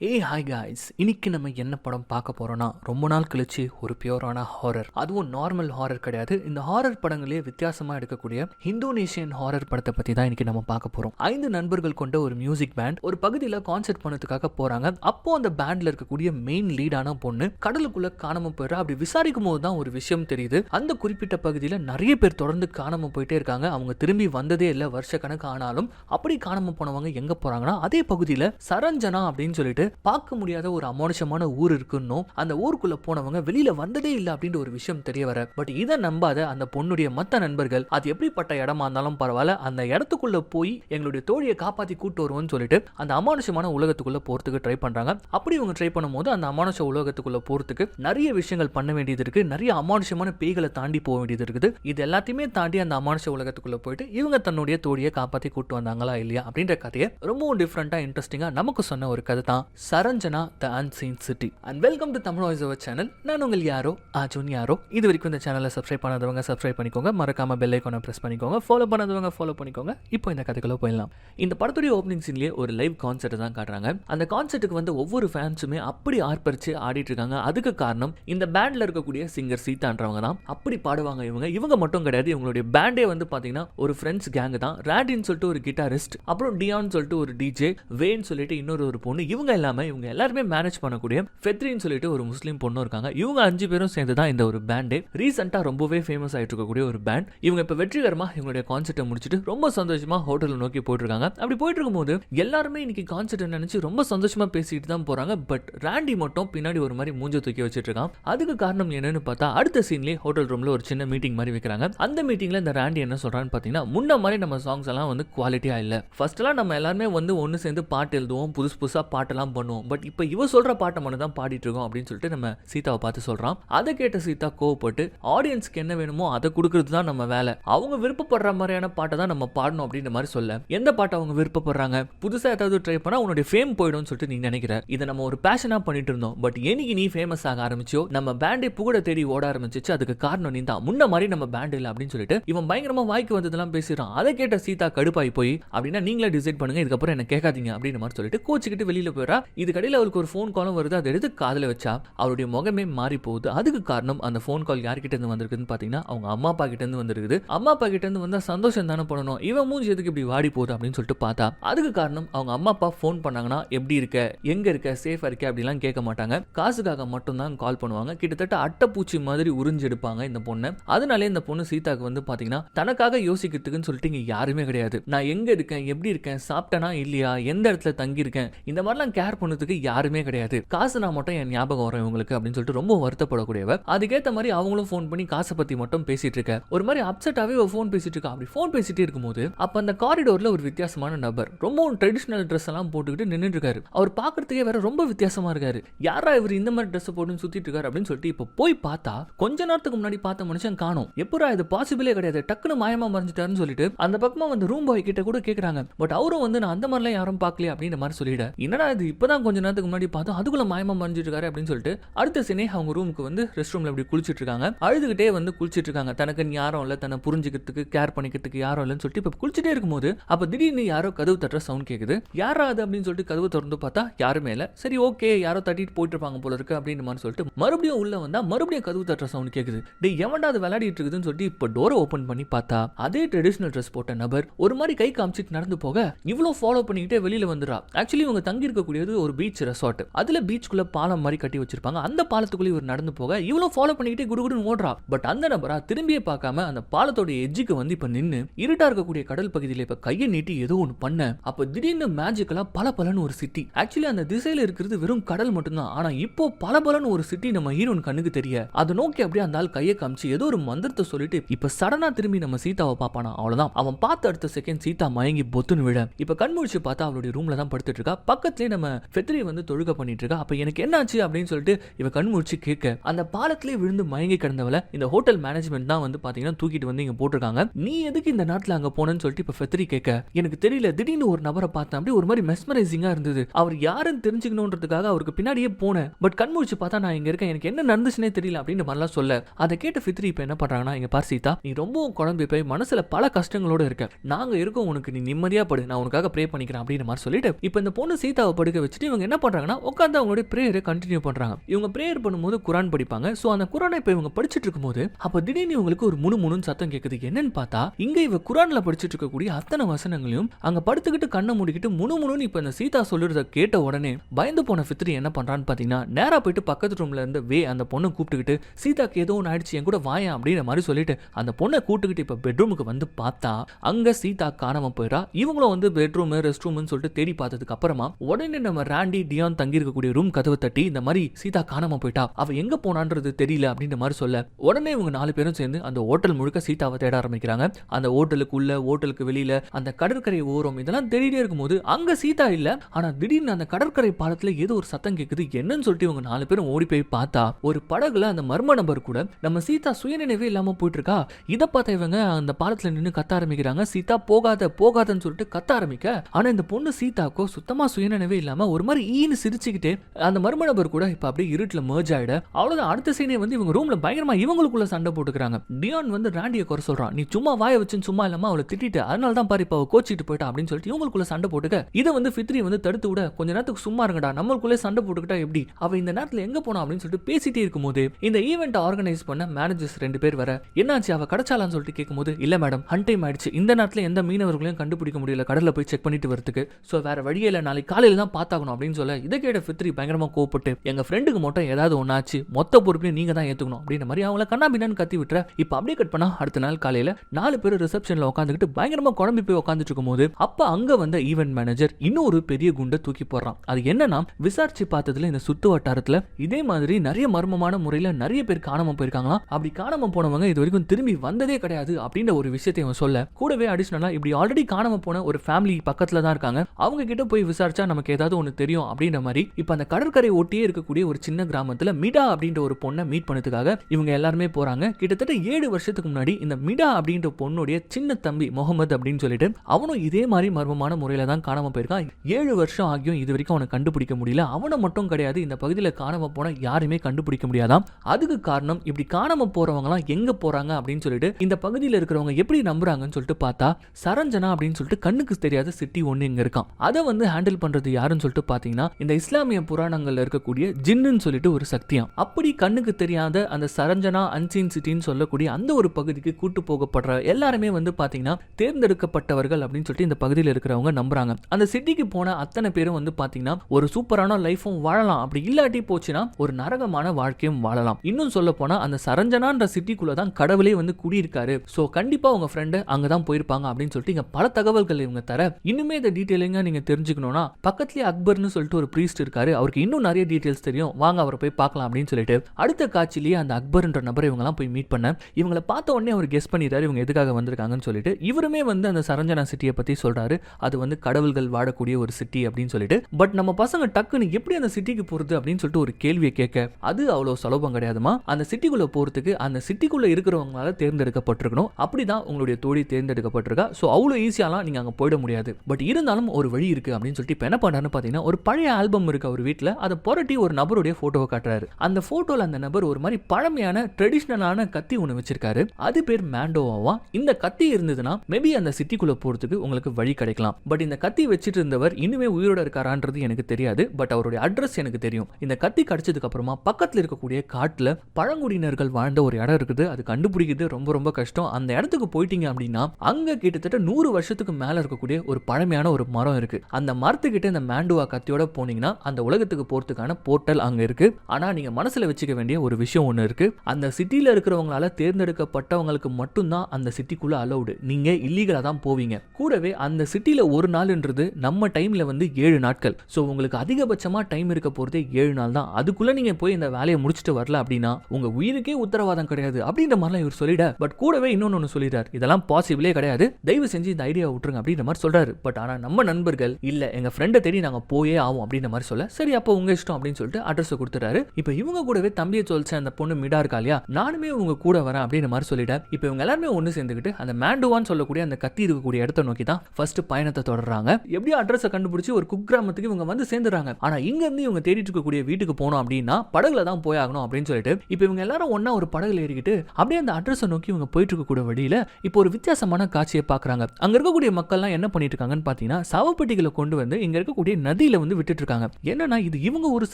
ஏய் hi guys இன்னைக்கு நம்ம என்ன படம் பார்க்க போகிறோன்னா ரொம்ப நாள் கழிச்சு ஒரு பியூரான ஹாரர் அதுவும் நார்மல் ஹாரர் கிடையாது. இந்த ஹாரர் படங்களே வித்தியாசமா எடுக்கக்கூடிய இந்தோனேஷியன் ஹாரர் படத்தை பற்றி தான் இன்னைக்கு நம்ம பார்க்க போகிறோம் ஐந்து நண்பர்கள் கொண்ட ஒரு மியூசிக் பேண்ட் ஒரு பகுதியில் கான்சர்ட் பண்ணதுக்காக போகிறாங்க அப்போ அந்த பேண்டில் இருக்கக்கூடிய மெயின் லீடான பொண்ணு கடலுக்குள்ளே காணாமல் போயிடுறா. அப்படி விசாரிக்கும் போது தான் ஒரு விஷயம் தெரியுது. அந்த குறிப்பிட்ட பகுதியில் நிறைய பேர் தொடர்ந்து காணாமல் போயிட்டே இருக்காங்க. அவங்க திரும்பி வந்ததே இல்லை வருஷக்கணக்கு ஆனாலும். அப்படி காணாமல் போனவங்க எங்கே போகிறாங்கன்னா அதே பகுதியில் சரஞ்சனா அப்படின்னு சொல்லிட்டு பார்க்க முடியாத ஒரு அமானுஷமான ஊர் இருக்குன்னும் அந்த ஊருக்குள்ள போனவங்க வெளியில வந்ததே இல்லை அப்படின்ற ஒரு விஷயம் தெரிய வர. பட் இதை நம்பாத அந்த பொண்ணுடைய மத்த நண்பர்கள் அது எப்படிப்பட்ட இடமா இருந்தாலும் பரவாயில்ல அந்த இடத்துக்குள்ள போய் எங்களுடைய தோழியை காப்பாத்தி கூட்டு வருவோம்னு சொல்லிட்டு அந்த அமானுஷமான உலகத்துக்குள்ள போறதுக்கு ட்ரை பண்றாங்க. அப்படி இவங்க ட்ரை பண்ணும்போது அந்த அமானுஷ உலகத்துக்குள்ள போறதுக்கு நிறைய விஷயங்கள் பண்ண வேண்டியது இருக்கு. நிறைய அமானுஷமான பேய்களை தாண்டி போக வேண்டியது இருக்குது. இது எல்லாத்தையுமே தாண்டி அந்த அமானுஷ உலகத்துக்குள்ள போயிட்டு இவங்க தன்னுடைய தோழியை காப்பாத்தி கூட்டு வந்தாங்களா இல்லையா அப்படின்ற கதையை ரொம்பவும் டிஃப்ரெண்டா இன்ட்ரெஸ்டிங்கா நமக்கு சொன்ன ஒரு கதை தான். Saranjana the unseen city and welcome to Tamil voice our channel நான் உங்கள் யாரோ? ஆஜோன் யாரோ? இது வரைக்கும் இந்த சேனலை சப்ஸ்கிரைப் பண்ணாதவங்க சப்ஸ்கிரைப் பண்ணிக்கோங்க. மறக்காம பெல் ஐக்கானை ப்ரெஸ் பண்ணிக்கோங்க. ஃபாலோ பண்ணாதவங்க ஃபாலோ பண்ணிக்கோங்க. இப்போ இந்த கதைக்குள்ள போயிடலாம். இந்த படத்துடைய ஓப்பனிங் சீன்லேயே ஒரு லைவ் கான்சர்ட் தான் காட்டுறாங்க. அந்த கான்சர்ட்டுக்கு வந்து ஒவ்வொரு ஃபேன்ஸுமே அப்படி ஆர்ப்பரிச்சு ஆடிட்டு இருக்காங்க. அதுக்கு காரணம் இந்த பேண்ட்ல இருக்கக்கூடிய சிங்கர் சீதான்றவங்க தான். அப்படி பாடுவாங்க இவங்க. இவங்க மட்டும் கிடையாது இவங்களுடைய பேண்டே வந்து பாத்தீங்கன்னா ஒரு ஃப்ரெண்ட்ஸ் கேங் தான். ரேடின்னு சொல்லிட்டு ஒரு கிட்டாரிஸ்ட் அப்புறம் டியான்னு சொல்லிட்டு ஒரு டிஜே வேன்னு சொல்லிட்டு இன்னொரு ஒரு பொண்ணு. இவங்க இல்லாமல் இவங்க எல்லாருமே மேனேஜ் பண்ணக்கூடிய ஃபெத்ரின்னு சொல்லிட்டு ஒரு முஸ்லீம் பொண்ணும் இருக்காங்க. இவங்க அஞ்சு பேரும் சேர்ந்து தான் இந்த ஒரு பேண்டே ரீசெண்டாக ரொம்பவே ஃபேமஸ் ஆகிட்டு இருக்கக்கூடிய ஒரு பேண்ட் இவங்க இப்போ வெற்றிகரமாக இவங்களுடைய கான்சர்ட்டை முடிச்சுட்டு ரொம்ப சந்தோஷமாக ஹோட்டலில் நோக்கி போயிட்டுருக்காங்க. அப்படி போயிட்டு இருக்கும்போது எல்லாருமே இன்னைக்கு கான்சர்ட் நினச்சி ரொம்ப சந்தோஷமாக பேசிட்டு தான் போகிறாங்க பட் ராண்டி மட்டும் பின்னாடி ஒரு மாதிரி மூஞ்ச தூக்கி வச்சுட்டு இருக்கான். அதுக்கு காரணம் என்னன்னு பார்த்தா அடுத்த சீன்லேயே ஹோட்டல் ரூமில் ஒரு சின்ன மீட்டிங் மாதிரி வைக்கிறாங்க. அந்த மீட்டிங்கில் இந்த ராண்டி என்ன சொல்கிறான்னு பார்த்தீங்கன்னா முன்ன மாதிரி நம்ம சாங்ஸ் எல்லாம் வந்து குவாலிட்டியாக இல்லை. ஃபர்ஸ்ட்லாம் நம்ம எல்லாருமே வந்து ஒன்று சேர்ந்து பாட்டு எழுதுவோம். புதுசு புதுசாக பாட்டெல்லாம் பண்ணுவோம் பட் இப்போ இவ சொல்ற பாட்டை மட்டும் தான் பாடிட்டு இருக்கோம் அப்படின்னு சொல்லிட்டு நம்ம சீதாவை பார்த்து சொல்றான். அதை கேட்ட சீதா கோவப்பட்டு ஆடியன்ஸ்க்கு என்ன வேணுமோ அதை கொடுக்கறது தான் நம்ம வேலை. அவங்க விருப்பப்படுற மாதிரியான பாட்டை தான் நம்ம பாடணும் அப்படின்ற மாதிரி சொல்ல. எந்த பாட்டை அவங்க விருப்பப்படுறாங்க? புதுசா ஏதாவது ட்ரை பண்ணா உன்னுடைய ஃபேம் போயிடும்னு சொல்லிட்டு நீ நினைக்கிற. இதை நம்ம ஒரு பேஷனா பண்ணிட்டு இருந்தோம். பட் என்னைக்கு நீ ஃபேமஸ் ஆக ஆரம்பிச்சோ நம்ம பேண்டே புகழ தேடி ஓட ஆரம்பிச்சிச்சு. அதுக்கு காரணம் நீ தான். முன்ன மாதிரி நம்ம பேண்ட் இல்லை அப்படின்னு சொல்லிட்டு இவன் பயங்கரமா வாய்க்கு வந்ததெல்லாம் பேசிடுறான். அதை கேட்ட சீதா கடுப்பாய் போய் அப்படின்னா நீங்களே டிசைட் பண்ணுங்க. இதுக்கப்புறம் என்ன கேட்காதீங்க அப்படின்ற மாதிரி சொல்லிட்டு கோச்சிக்கிட்டு வெளியில போயிடா இதுக்கடையில் அவளுக்கு அவருக்கு ஒரு ஃபோன் காலும் வருது. அதை எடுத்து காதில் வச்சா அவருடைய முகமே மாறி போகுது. அதுக்கு காரணம் அந்த ஃபோன் கால் யார்கிட்ட இருந்து வந்திருக்குன்னு பார்த்தீங்கன்னா அவங்க அம்மா அப்பா கிட்ட இருந்து வந்திருக்குது. அம்மா அப்பா கிட்ட இருந்து வந்தால் சந்தோஷம் தானே பண்ணணும் இவன் மூஞ்சி எதுக்கு இப்படி வாடி போகுது அப்படின்னு சொல்லிட்டு பார்த்தா அதுக்கு காரணம் அவங்க அம்மா அப்பா ஃபோன் பண்ணாங்கன்னா எப்படி இருக்க? எங்க இருக்க? சேஃபா இருக்க? அப்படிலாம் கேட்க மாட்டாங்க. காசுக்காக மட்டும்தான் கால் பண்ணுவாங்க. கிட்டத்தட்ட அட்டைப்பூச்சி மாதிரி உறிஞ்சு எடுப்பாங்க இந்த பொண்ணை. அதனாலே இந்த பொண்ணு சீதாக்கு வந்து பாத்தீங்கன்னா தனக்காக யோசிக்கிறதுக்குன்னு சொல்லிட்டு இங்க யாருமே கிடையாது. நான் எங்க இருக்கேன்? எப்படி இருக்கேன்? சாப்பிட்டனா? இல்லையா? எந்த இடத்துல தங்கியிருக்கேன்? இந்த மாதிரிலாம் கேர் பண்ணதுக்கு யாருமே கிடையாது. காசு நான் மட்டும் என் ஞாபகம் வரும் இவங்களுக்கு அப்படின்னு சொல்லிட்டு ரொம்ப வருத்தப்படக்கூடியவ அதுக்கேற்ற மாதிரி அவங்களும் ஃபோன் பண்ணி காசை பத்தி மட்டும் பேசிட்டு இருக்க ஒரு மாதிரி அப்செட்டாவே ஒரு ஃபோன் பேசிட்டு இருக்கா. அப்படி ஃபோன் பேசிட்டே இருக்கும்போது அப்ப அந்த காரிடோர்ல ஒரு வித்தியாசமான நபர் ரொம்பவும் ட்ரெடிஷனல் ட்ரெஸ் எல்லாம் போட்டுக்கிட்டு நின்றுட்டு இருக்காரு. அவர் பாக்குறதுக்கே வேற ரொம்ப வித்தியாசமா இருக்காரு. யாரா இவர் இந்த மாதிரி ட்ரெஸ் போட்டு சுத்திட்டு இருக்காரு? அப்படின்னு சொல்லிட்டு இப்போ போய் பார்த்தா கொஞ்ச நேரத்துக்கு முன்னாடி பார்த்த மனுஷன் காணும். எப்படா இது பாசிபிளே கிடையாது. டக்குன்னு மாயமா மறைஞ்சிட்டாருன்னு சொல்லிட்டு அந்த பக்கமா வந்து ரூம் பாய் கிட்ட கூட கேக்குறாங்க. பட் அவரும் வந்து நான் அந்த மாதிரிலாம் யாரும் பார்க்கல அப்படின்ற மாதிரி சொல்லிட என்னடா இது இப்பதான் கொஞ்ச நேரத்துக்கு முன்னாடி பார்த்தோம் அதுக்குள்ள மாயமாக மறைஞ்சிட்டு இருக்காரு அப்படின்னு சொல்லிட்டு அடுத்த சினே அவங்க ரூமுக்கு வந்து ரெஸ்ட் ரூம்ல இப்படி குளிச்சிட்டு இருக்காங்க அழுதுகிட்டே வந்து குளிச்சிட்டு இருக்காங்க தனக்கு யாரும் இல்லை தன்னை புரிஞ்சுக்கிறதுக்கு கேர் பண்ணிக்கிறதுக்கு யாரும் இல்லைன்னு சொல்லிட்டு இப்ப குளிச்சுட்டே இருக்கும்போது அப்ப திடீர்னு யாரோ கதவு தட்டுற சவுண்ட் கேக்குது. யாரா அது அப்படின்னு சொல்லிட்டு கதவு திறந்து பார்த்தா யாருமே இல்ல. சரி ஓகே யாரோ தட்டிட்டு போயிட்டு இருப்பாங்க போல இருக்கு அப்படின்னு மாதிரி சொல்லிட்டு மறுபடியும் உள்ள வந்தா மறுபடியும் கதவு தட்டுற சவுண்ட் கேக்குது. டே எவன்டா அது விளையாடிட்டு இருக்குதுன்னு சொல்லிட்டு இப்ப டோரை ஓபன் பண்ணி பார்த்தா அதே ட்ரெடிஷனல் ட்ரெஸ் போட்ட நபர் ஒரு மாதிரி கை காமிச்சிட்டு நடந்து போக இவ்வளோ ஃபாலோ பண்ணிக்கிட்டே வெளியில வந்துடுறா. ஆக்சுவலி இவங்க தங்கி இது ஒரு பீச் ரெசார்ட் அதுல பீச்சுக்குள்ள பாலம் மாதிரி கட்டி வச்சிருப்பாங்க. அந்த பாலத்துக்குள்ள இவர் நடந்து போக இவ்வளோ ஃபாலோ பண்ணிக்கிட்டே குடுகுடுன்னு ஓடுறா. பட் அந்த நபரா திரும்பியே பார்க்காம அந்த பாலத்தோட எஜ்ஜுக்கு வந்து இப்ப நின்னு இருட்டா இருக்கக்கூடிய கடல் பகுதியில் இப்ப கையை நீட்டி ஏதோ ஒன்று பண்ண. அப்ப திடீர்னு மேஜிக்கலா பல பலன்னு ஒரு சிட்டி ஆக்சுவலி அந்த திசையில இருக்கிறது வெறும் கடல் மட்டும்தான். ஆனா இப்போ பல பலன்னு ஒரு சிட்டி நம்ம ஹீரோன் கண்ணுக்கு தெரிய. அதை நோக்கி அப்படியே அந்த ஆள் கையை காமிச்சு ஏதோ ஒரு மந்திரத்தை சொல்லிட்டு இப்ப சடனா திரும்பி நம்ம சீதாவை பார்ப்பானா? அவ்வளவுதான். அவன் பார்த்த அடுத்த செகண்ட் சீதா மயங்கி பொத்துன்னு விட இப்ப கண் முழிச்சு பார்த்தா அவளுடைய ரூம்ல தான் படுத்துட்டு இருக்கா. பக்கத்துலயே நம்ம ஃபெத்ரி வந்து தொழுக பண்ணிட்டு இருக்கா அப்போ எனக்கு என்னாச்சு அப்படின்னு சொல்லிட்டு இவ கண் முடிச்சு கேட்க அந்த பாலத்திலே விழுந்து மயங்கி கிடந்தவளை இந்த ஹோட்டல் மேனேஜ்மெண்ட் தான் வந்து பாத்தீங்கன்னா தூக்கிட்டு வந்து இங்கே போட்டிருக்காங்க. நீ எதுக்கு இந்த நாட்டில் அங்கே போனேன்னு சொல்லிட்டு இப்போ ஃபெத்ரி கேட்க எனக்கு தெரியல திடீர்னு ஒரு நபரை பார்த்தேன். அப்படியே ஒரு மாதிரி மெஸ்மரைசிங்காக இருந்தது. அவர் யாருன்னு தெரிஞ்சுக்கணுன்றதுக்காக அவருக்கு பின்னாடியே போனேன். பட் கண் முடிச்சு பார்த்தா நான் இங்க இருக்கேன். எனக்கு என்ன நடந்துச்சுனே தெரியல அப்படின்னு மாதிரிலாம் சொல்ல அதை கேட்ட ஃபித்ரி இப்போ என்ன பண்றாங்கன்னா இங்கே பார் சீதா நீ ரொம்பவும் குழம்பி போய் மனசுல பல கஷ்டங்களோட இருக்க. நாங்க இருக்கோம் உனக்கு நீ நிம்மதியா படு நான் உனக்காக ப்ரே பண்ணிக்கிறேன் அப்படின்னு மாதிரி சொல்லிட்டு இப்போ இந்த பொண்ணு சீதாவை படுக்க வச்சுட்டு இவங்க என்ன பண்றாங்கன்னா உட்காந்து அவங்களுடைய ப்ரேயரை கண்டினியூ பண்றாங்க. இவங்க ப்ரேயர் பண்ணும்போது குரான் படிப்பாங்க. ஸோ அந்த குரானை இப்போ இவங்க படிச்சுட்டு இருக்கும்போது அப்போ திடீர்னு இவங்களுக்கு ஒரு முணு முணுன்னு சத்தம் கேட்குது என்னன்னு பார்த்தா இங்கே இவ குரானில் படிச்சுட்டு இருக்கக்கூடிய அத்தனை வசனங்களையும் அங்கே படுத்துக்கிட்டு கண்ணை மூடிக்கிட்டு முணு முணுன்னு இப்போ இந்த சீதா சொல்லுறத கேட்ட உடனே பயந்து போன ஃபித்ரி என்ன பண்ணுறான்னு பார்த்தீங்கன்னா நேராக போயிட்டு பக்கத்து ரூம்ல இருந்து வே அந்த பொண்ணை கூப்பிட்டுக்கிட்டு சீதாக்கு ஏதோ ஒன்று ஆயிடுச்சு என் கூட வாயேன் அப்படின்ற மாதிரி சொல்லிட்டு அந்த பொண்ணை கூப்பிட்டுக்கிட்டு இப்போ பெட்ரூமுக்கு வந்து பார்த்தா அங்கே சீதா காணாமல் போயிடா இவங்களும் வந்து பெட்ரூம் ரெஸ்ட் ரூம்னு சொல்லிட்டு தேடி பார்த்ததுக்கு அப்புறமா உடனே நம்ம ராண்டி டியான் தங்கி இருக்கக்கூடிய ரூம் கதவை தட்டி இந்த மாதிரி சீதா காணாம போயிட்டா அவ எங்க போனான்றது தெரியல அப்படின்ற மாதிரி சொல்ல உடனே இவங்க நாலு பேரும் சேர்ந்து அந்த ஹோட்டல் முழுக்க சீதாவை தேட ஆரம்பிக்கிறாங்க. அந்த ஹோட்டலுக்குள்ள ஹோட்டலுக்கு வெளியில அந்த கடற்கரை ஓரம் இதெல்லாம் தேடிட்டே இருக்கும்போது அங்க சீதா இல்ல ஆனா திடீர்னு அந்த கடற்கரை பாலத்துல ஏதோ ஒரு சத்தம் கேக்குது என்னன்னு சொல்லிட்டு இவங்க நாலு பேரும் ஓடி போய் பார்த்தா ஒரு படகுல அந்த மர்ம நபர் கூட நம்ம சீதா சுயநினைவே இல்லாம போயிட்டு இருக்கா இதை பார்த்த இவங்க அந்த பாலத்துல நின்று கத்த ஆரம்பிக்கிறாங்க சீதா போகாத போகாதன்னு சொல்லிட்டு கத்த ஆரம்பிக்க ஆனா இந்த பொண்ணு சீதாக்கோ சுத்தமா சுயநினைவே இல்லாம ஒரு மாதிரி ஈன்னு சிரிச்சுக்கிட்டே அந்த மர்ம நபர் கூட இப்ப அப்படியே இருட்டில் merge ஆகிட அவ்வளோதான் அடுத்த சீனே வந்து இவங்க ரூம்ல பயங்கரமாக இவங்களுக்குள்ள சண்டை போட்டுக்கிறாங்க. டியான் வந்து ராண்டிய குறை சொல்றான். நீ சும்மா வாய வச்சுன்னு சும்மா இல்லாம அவளை திட்டிட்டு. அதனால தான் பாரு இப்போ அவள் கோச்சிட்டு போயிட்டா அப்படின்னு சொல்லிட்டு இவங்களுக்குள்ள சண்டை போட்டுக்க. இதை வந்து ஃபித்ரி வந்து தடுத்து விட கொஞ்ச நேரத்துக்கு சும்மா இருங்கடா. நம்மளுக்குள்ளே சண்டை போட்டுக்கிட்டா எப்படி? அவ இந்த நேரத்தில் எங்க போனா? அப்படின்னு சொல்லிட்டு பேசிட்டே இருக்கும்போது இந்த ஈவெண்ட் ஆர்கனைஸ் பண்ண மேனேஜர்ஸ் ரெண்டு பேர் வர என்னாச்சு? அவள் கிடைச்சாலான்னு சொல்லிட்டு கேட்கும்போது இல்ல மேடம் ஹன் டைம் ஆயிடுச்சு. இந்த நேரத்துல எந்த மீனவர்களையும் கண்டுபிடிக்க முடியல. கடலில் போய் செக் பண்ணிட்டு வரதுக்கு சோ வேற வழியில் நாளைக்கு காலையில் தான் பார்த்தா பார்த்தாகணும் அப்படின்னு சொல்ல இதை கேட்ட ஃபித்ரி பயங்கரமாக கோப்பட்டு எங்க ஃப்ரெண்டுக்கு மட்டும் ஏதாவது ஒன்றாச்சு மொத்த பொறுப்பையும் நீங்க தான் ஏத்துக்கணும் அப்படின்ற மாதிரி அவங்கள கண்ணாபின்னு கத்தி விட்டுற இப்போ அப்படியே கட் பண்ணா அடுத்த நாள் காலையில நாலு பேர் ரிசப்ஷன்ல உட்காந்துக்கிட்டு பயங்கரமா குழம்பி போய் உட்காந்துட்டு இருக்கும்போது அப்ப அங்க வந்த ஈவென்ட் மேனேஜர் இன்னொரு பெரிய குண்டை தூக்கி போடுறான். அது என்னன்னா விசாரிச்சு பார்த்ததுல இந்த சுத்து வட்டாரத்துல இதே மாதிரி நிறைய மர்மமான முறையில் நிறைய பேர் காணாம போயிருக்காங்களாம். அப்படி காணாம போனவங்க இது வரைக்கும் திரும்பி வந்ததே கிடையாது அப்படின்ற ஒரு விஷயத்தை அவன் சொல்ல கூடவே அடிஷனலா இப்படி ஆல்ரெடி காணாம போன ஒரு ஃபேமிலி பக்கத்துல தான் இருக்காங்க. அவங்க கிட்ட போய் விசாரிச்சா நமக்கு ஏதாவது ஒன்று தெரியும் அப்படின்ற மாதிரி இப்போ அந்த கடற்கரை ஒட்டியே இருக்கக்கூடிய ஒரு சின்ன கிராமத்தில் மிடா அப்படின்ற ஒரு பொண்ணை மீட் பண்ணதுக்காக இவங்க எல்லாருமே போறாங்க. கிட்டத்தட்ட ஏழு வருஷத்துக்கு முன்னாடி இந்த மிடா அப்படின்ற பொண்ணுடைய சின்ன தம்பி முகமது அப்படின்னு சொல்லிட்டு அவனும் இதே மாதிரி மர்மமான முறையில் தான் காணாம போயிருக்கான். ஏழு வருஷம் ஆகியும் இது வரைக்கும் அவனை கண்டுபிடிக்க முடியல. அவனை மட்டும் கிடையாது இந்த பகுதியில் காணாம போன யாருமே கண்டுபிடிக்க முடியாதாம் அதுக்கு காரணம் இப்படி காணாம போகிறவங்களாம் எங்க போறாங்க அப்படின்னு சொல்லிட்டு இந்த பகுதியில் இருக்கிறவங்க எப்படி நம்புறாங்கன்னு சொல்லிட்டு பார்த்தா சரஞ்சனா அப்படின்னு சொல்லிட்டு கண்ணுக்கு தெரியாத சிட்டி ஒன்று இங்கே இருக்கான் அதை வந்து ஹேண்டில் பண்றது யாருன்னு சொல்லிட்டு பார்த்தீங்கன்னா இந்த இஸ்லாமிய புராணங்கள்ல இருக்கக்கூடிய ஜின்னுன்னு சொல்லிட்டு ஒரு சக்தியாம். அப்படி கண்ணுக்கு தெரியாத அந்த சரஞ்சனா அன்சீன் சிட்டின்னு சொல்லக்கூடிய அந்த ஒரு பகுதிக்கு கூட்டு போகப்படுற எல்லாருமே வந்து பார்த்தீங்கன்னா தேர்ந்தெடுக்கப்பட்டவர்கள் அப்படின்னு சொல்லிட்டு இந்த பகுதியில் இருக்கிறவங்க நம்புறாங்க. அந்த சிட்டிக்கு போன அத்தனை பேரும் வந்து பார்த்தீங்கன்னா ஒரு சூப்பரான லைஃபும் வாழலாம். அப்படி இல்லாட்டி போச்சுன்னா ஒரு நரகமான வாழ்க்கையும் வாழலாம். இன்னும் சொல்ல போனா அந்த சரஞ்சனான்ற சிட்டிக்குள்ள தான் கடவுளே வந்து குடியிருக்காரு. ஸோ கண்டிப்பா உங்க ஃப்ரெண்டு அங்கே தான் போயிருப்பாங்க அப்படின்னு சொல்லிட்டு இங்க பல தகவல்கள் இவங்க தர. இன்னுமே இந்த டீட்டெயிலிங்கா நீங்க தெரிஞ்சுக்கணும்னா பக்கத்துலேயே அக்பர்னு சொல்லிட்டு ஒரு ப்ரீஸ்ட் இருக்காரு. அவருக்கு இன்னும் நிறைய டீட்டெயில்ஸ் தெரியும். வாங்க அவரை போய் பார்க்கலாம் அப்படின்னு சொல்லிட்டு. அடுத்த காட்சிலேயே அந்த அக்பர்ன்ற நபரை இவங்கெல்லாம் போய் மீட் பண்ண இவங்களை பார்த்த உடனே அவர் கெஸ் பண்ணிடுறாரு இவங்க எதுக்காக வந்திருக்காங்கன்னு சொல்லிட்டு. இவருமே வந்து அந்த சரஞ்சனா சிட்டியை பற்றி சொல்கிறாரு அது வந்து கடவுள்கள் வாடக்கூடிய ஒரு சிட்டி அப்படின்னு சொல்லிட்டு. பட் நம்ம பசங்க டக்குன்னு எப்படி அந்த சிட்டிக்கு போகிறது அப்படின்னு சொல்லிட்டு ஒரு கேள்வியை கேட்க அது அவ்வளோ சுலபம் கிடையாதுமா? அந்த சிட்டிக்குள்ளே போகிறதுக்கு அந்த சிட்டிக்குள்ளே இருக்கிறவங்களால தேர்ந்தெடுக்கப்பட்டிருக்கணும். அப்படி தான் உங்களுடைய தோழி தேர்ந்தெடுக்கப்பட்டிருக்கா. ஸோ அவ்வளோ ஈஸியாலாம் நீங்கள் அங்கே போயிட முடியாது. பட் இருந்தாலும் ஒரு வழி இருக்குது அப்படின்னு சொல்லிட்டு இப்போ என்ன பண்றாருன்னு பார்த்தீங்கன்னா ஒரு பழைய ஆல்பம் இருக்கு அவர் வீட்டில் அதை புரட்டி ஒரு நபருடைய ஃபோட்டோவை காட்டுறாரு. அந்த போட்டோல அந்த நபர் ஒரு மாதிரி பழமையான ட்ரெடிஷ்னலான கத்தி ஒன்று வச்சிருக்காரு. அது பேர் மேண்டோவாவா இந்த கத்தி இருந்ததுன்னா மேபி அந்த சிட்டிக்குள்ள போறதுக்கு உங்களுக்கு வழி கிடைக்கலாம். பட் இந்த கத்தி வச்சிட்டு இருந்தவர் இன்னுமே உயிரோட இருக்காரான்றது எனக்கு தெரியாது. பட் அவருடைய அட்ரஸ் எனக்கு தெரியும். இந்த கத்தி கிடைச்சதுக்கு அப்புறமா பக்கத்தில் இருக்கக்கூடிய காட்டில் பழங்குடியினர்கள் வாழ்ந்த ஒரு இடம் இருக்குது. அது கண்டுபிடிக்கிறது ரொம்ப ரொம்ப கஷ்டம். அந்த இடத்துக்கு போயிட்டீங்க அப்படின்னா அங்க கிட்டத்தட்ட நூறு வருஷத்துக்கு மேல இருக்கக்கூடிய ஒரு பழமையான ஒரு மரம் இருக்கு. அந்த மரத்துக்கிட்ட இந்த மேண்டுவா கத்தியோட போனீங்கன்னா அந்த உலகத்துக்கு போறதுக்கான போர்ட்டல் அங்க இருக்கு. ஆனா நீங்க மனசுல வச்சுக்க வேண்டிய ஒரு விஷயம் ஒன்று இருக்கு. அந்த சிட்டில இருக்கிறவங்களால தேர்ந்தெடுக்கப்பட்டவங்களுக்கு மட்டும்தான் அந்த சிட்டிக்குள்ள அலௌடு நீங்க இல்லீகலா தான் போவீங்க. கூடவே அந்த சிட்டில ஒரு நாள்ன்றது நம்ம டைம்ல வந்து ஏழு நாட்கள். ஸோ உங்களுக்கு அதிகபட்சமா டைம் இருக்க போறதே ஏழு நாள் தான். அதுக்குள்ள நீங்க போய் இந்த வேலையை முடிச்சுட்டு வரல அப்படின்னா உங்க உயிருக்கே உத்தரவாதம் கிடையாது அப்படின்ற மாதிரிலாம் இவர் சொல்லிட பட் கூடவே இன்னொன்னு ஒன்று சொல்லிடுறாரு இதெல்லாம் பாசிபிளே கிடையாது. தயவு செஞ்சு இந்த ஐடியா விட்டுருங்க அப்படின்ற மாதிரி சொல்றாரு. பட் ஆனா நம்ம நண்பர்கள் இல்ல எங்க ஃப்ரெண்டை தேடி நாங்க போயே ஆகும் அப்படின்ற மாதிரி சொல்ல சரி அப்போ உங்க இஷ்டம் அப்படின்னு சொல்லிட்டு அட்ரஸ் கொடுத்துறாரு. இப்போ இவங்க கூடவே தம்பியை சொல்லிச்ச அந்த பொண்ணு மிடா இருக்கா இல்லையா? நானுமே உங்க கூட வரேன் அப்படின்ற மாதிரி சொல்லிட இப்போ இவங்க எல்லாருமே ஒன்று சேர்ந்துக்கிட்டு அந்த மேண்டுவான்னு சொல்லக்கூடிய அந்த கத்தி இருக்கக்கூடிய இடத்த நோக்கி தான் ஃபர்ஸ்ட் பயணத்தை தொடர்றாங்க. எப்படியோ அட்ரஸை கண்டுபிடிச்சி ஒரு குக் கிராமத்துக்கு இவங்க வந்து சேர்ந்துறாங்க ஆனா இங்க இருந்து இவங்க தேடிட்டு இருக்கக்கூடிய வீட்டுக்கு போனோம் அப்படின்னா படகுல தான் போய் ஆகணும் அப்படின்னு சொல்லிட்டு இப்போ இவங்க எல்லாரும் ஒன்றா ஒரு படகுல ஏறிக்கிட்டு அப்படியே அந்த அட்ரஸை நோக்கி இவங்க போயிட்டு இருக்கக்கூடிய வழியில இப்போ ஒரு வித்தியாசமான காட்சியை பார்க்குறாங்க அங்க இருக்கக்கூடிய மக்கள்லாம் என்ன பண்ணிட்டு இருக்காங்கன்னு பார்த்தீங்கன்னா சவப்பெட்டிகளை கொண்டு வந்து இங்க இருக்கக்கூடிய நதியில் வந்து விட்டுட்டு இருக்காங்க என்னன்னா இது இவங்க ஒரு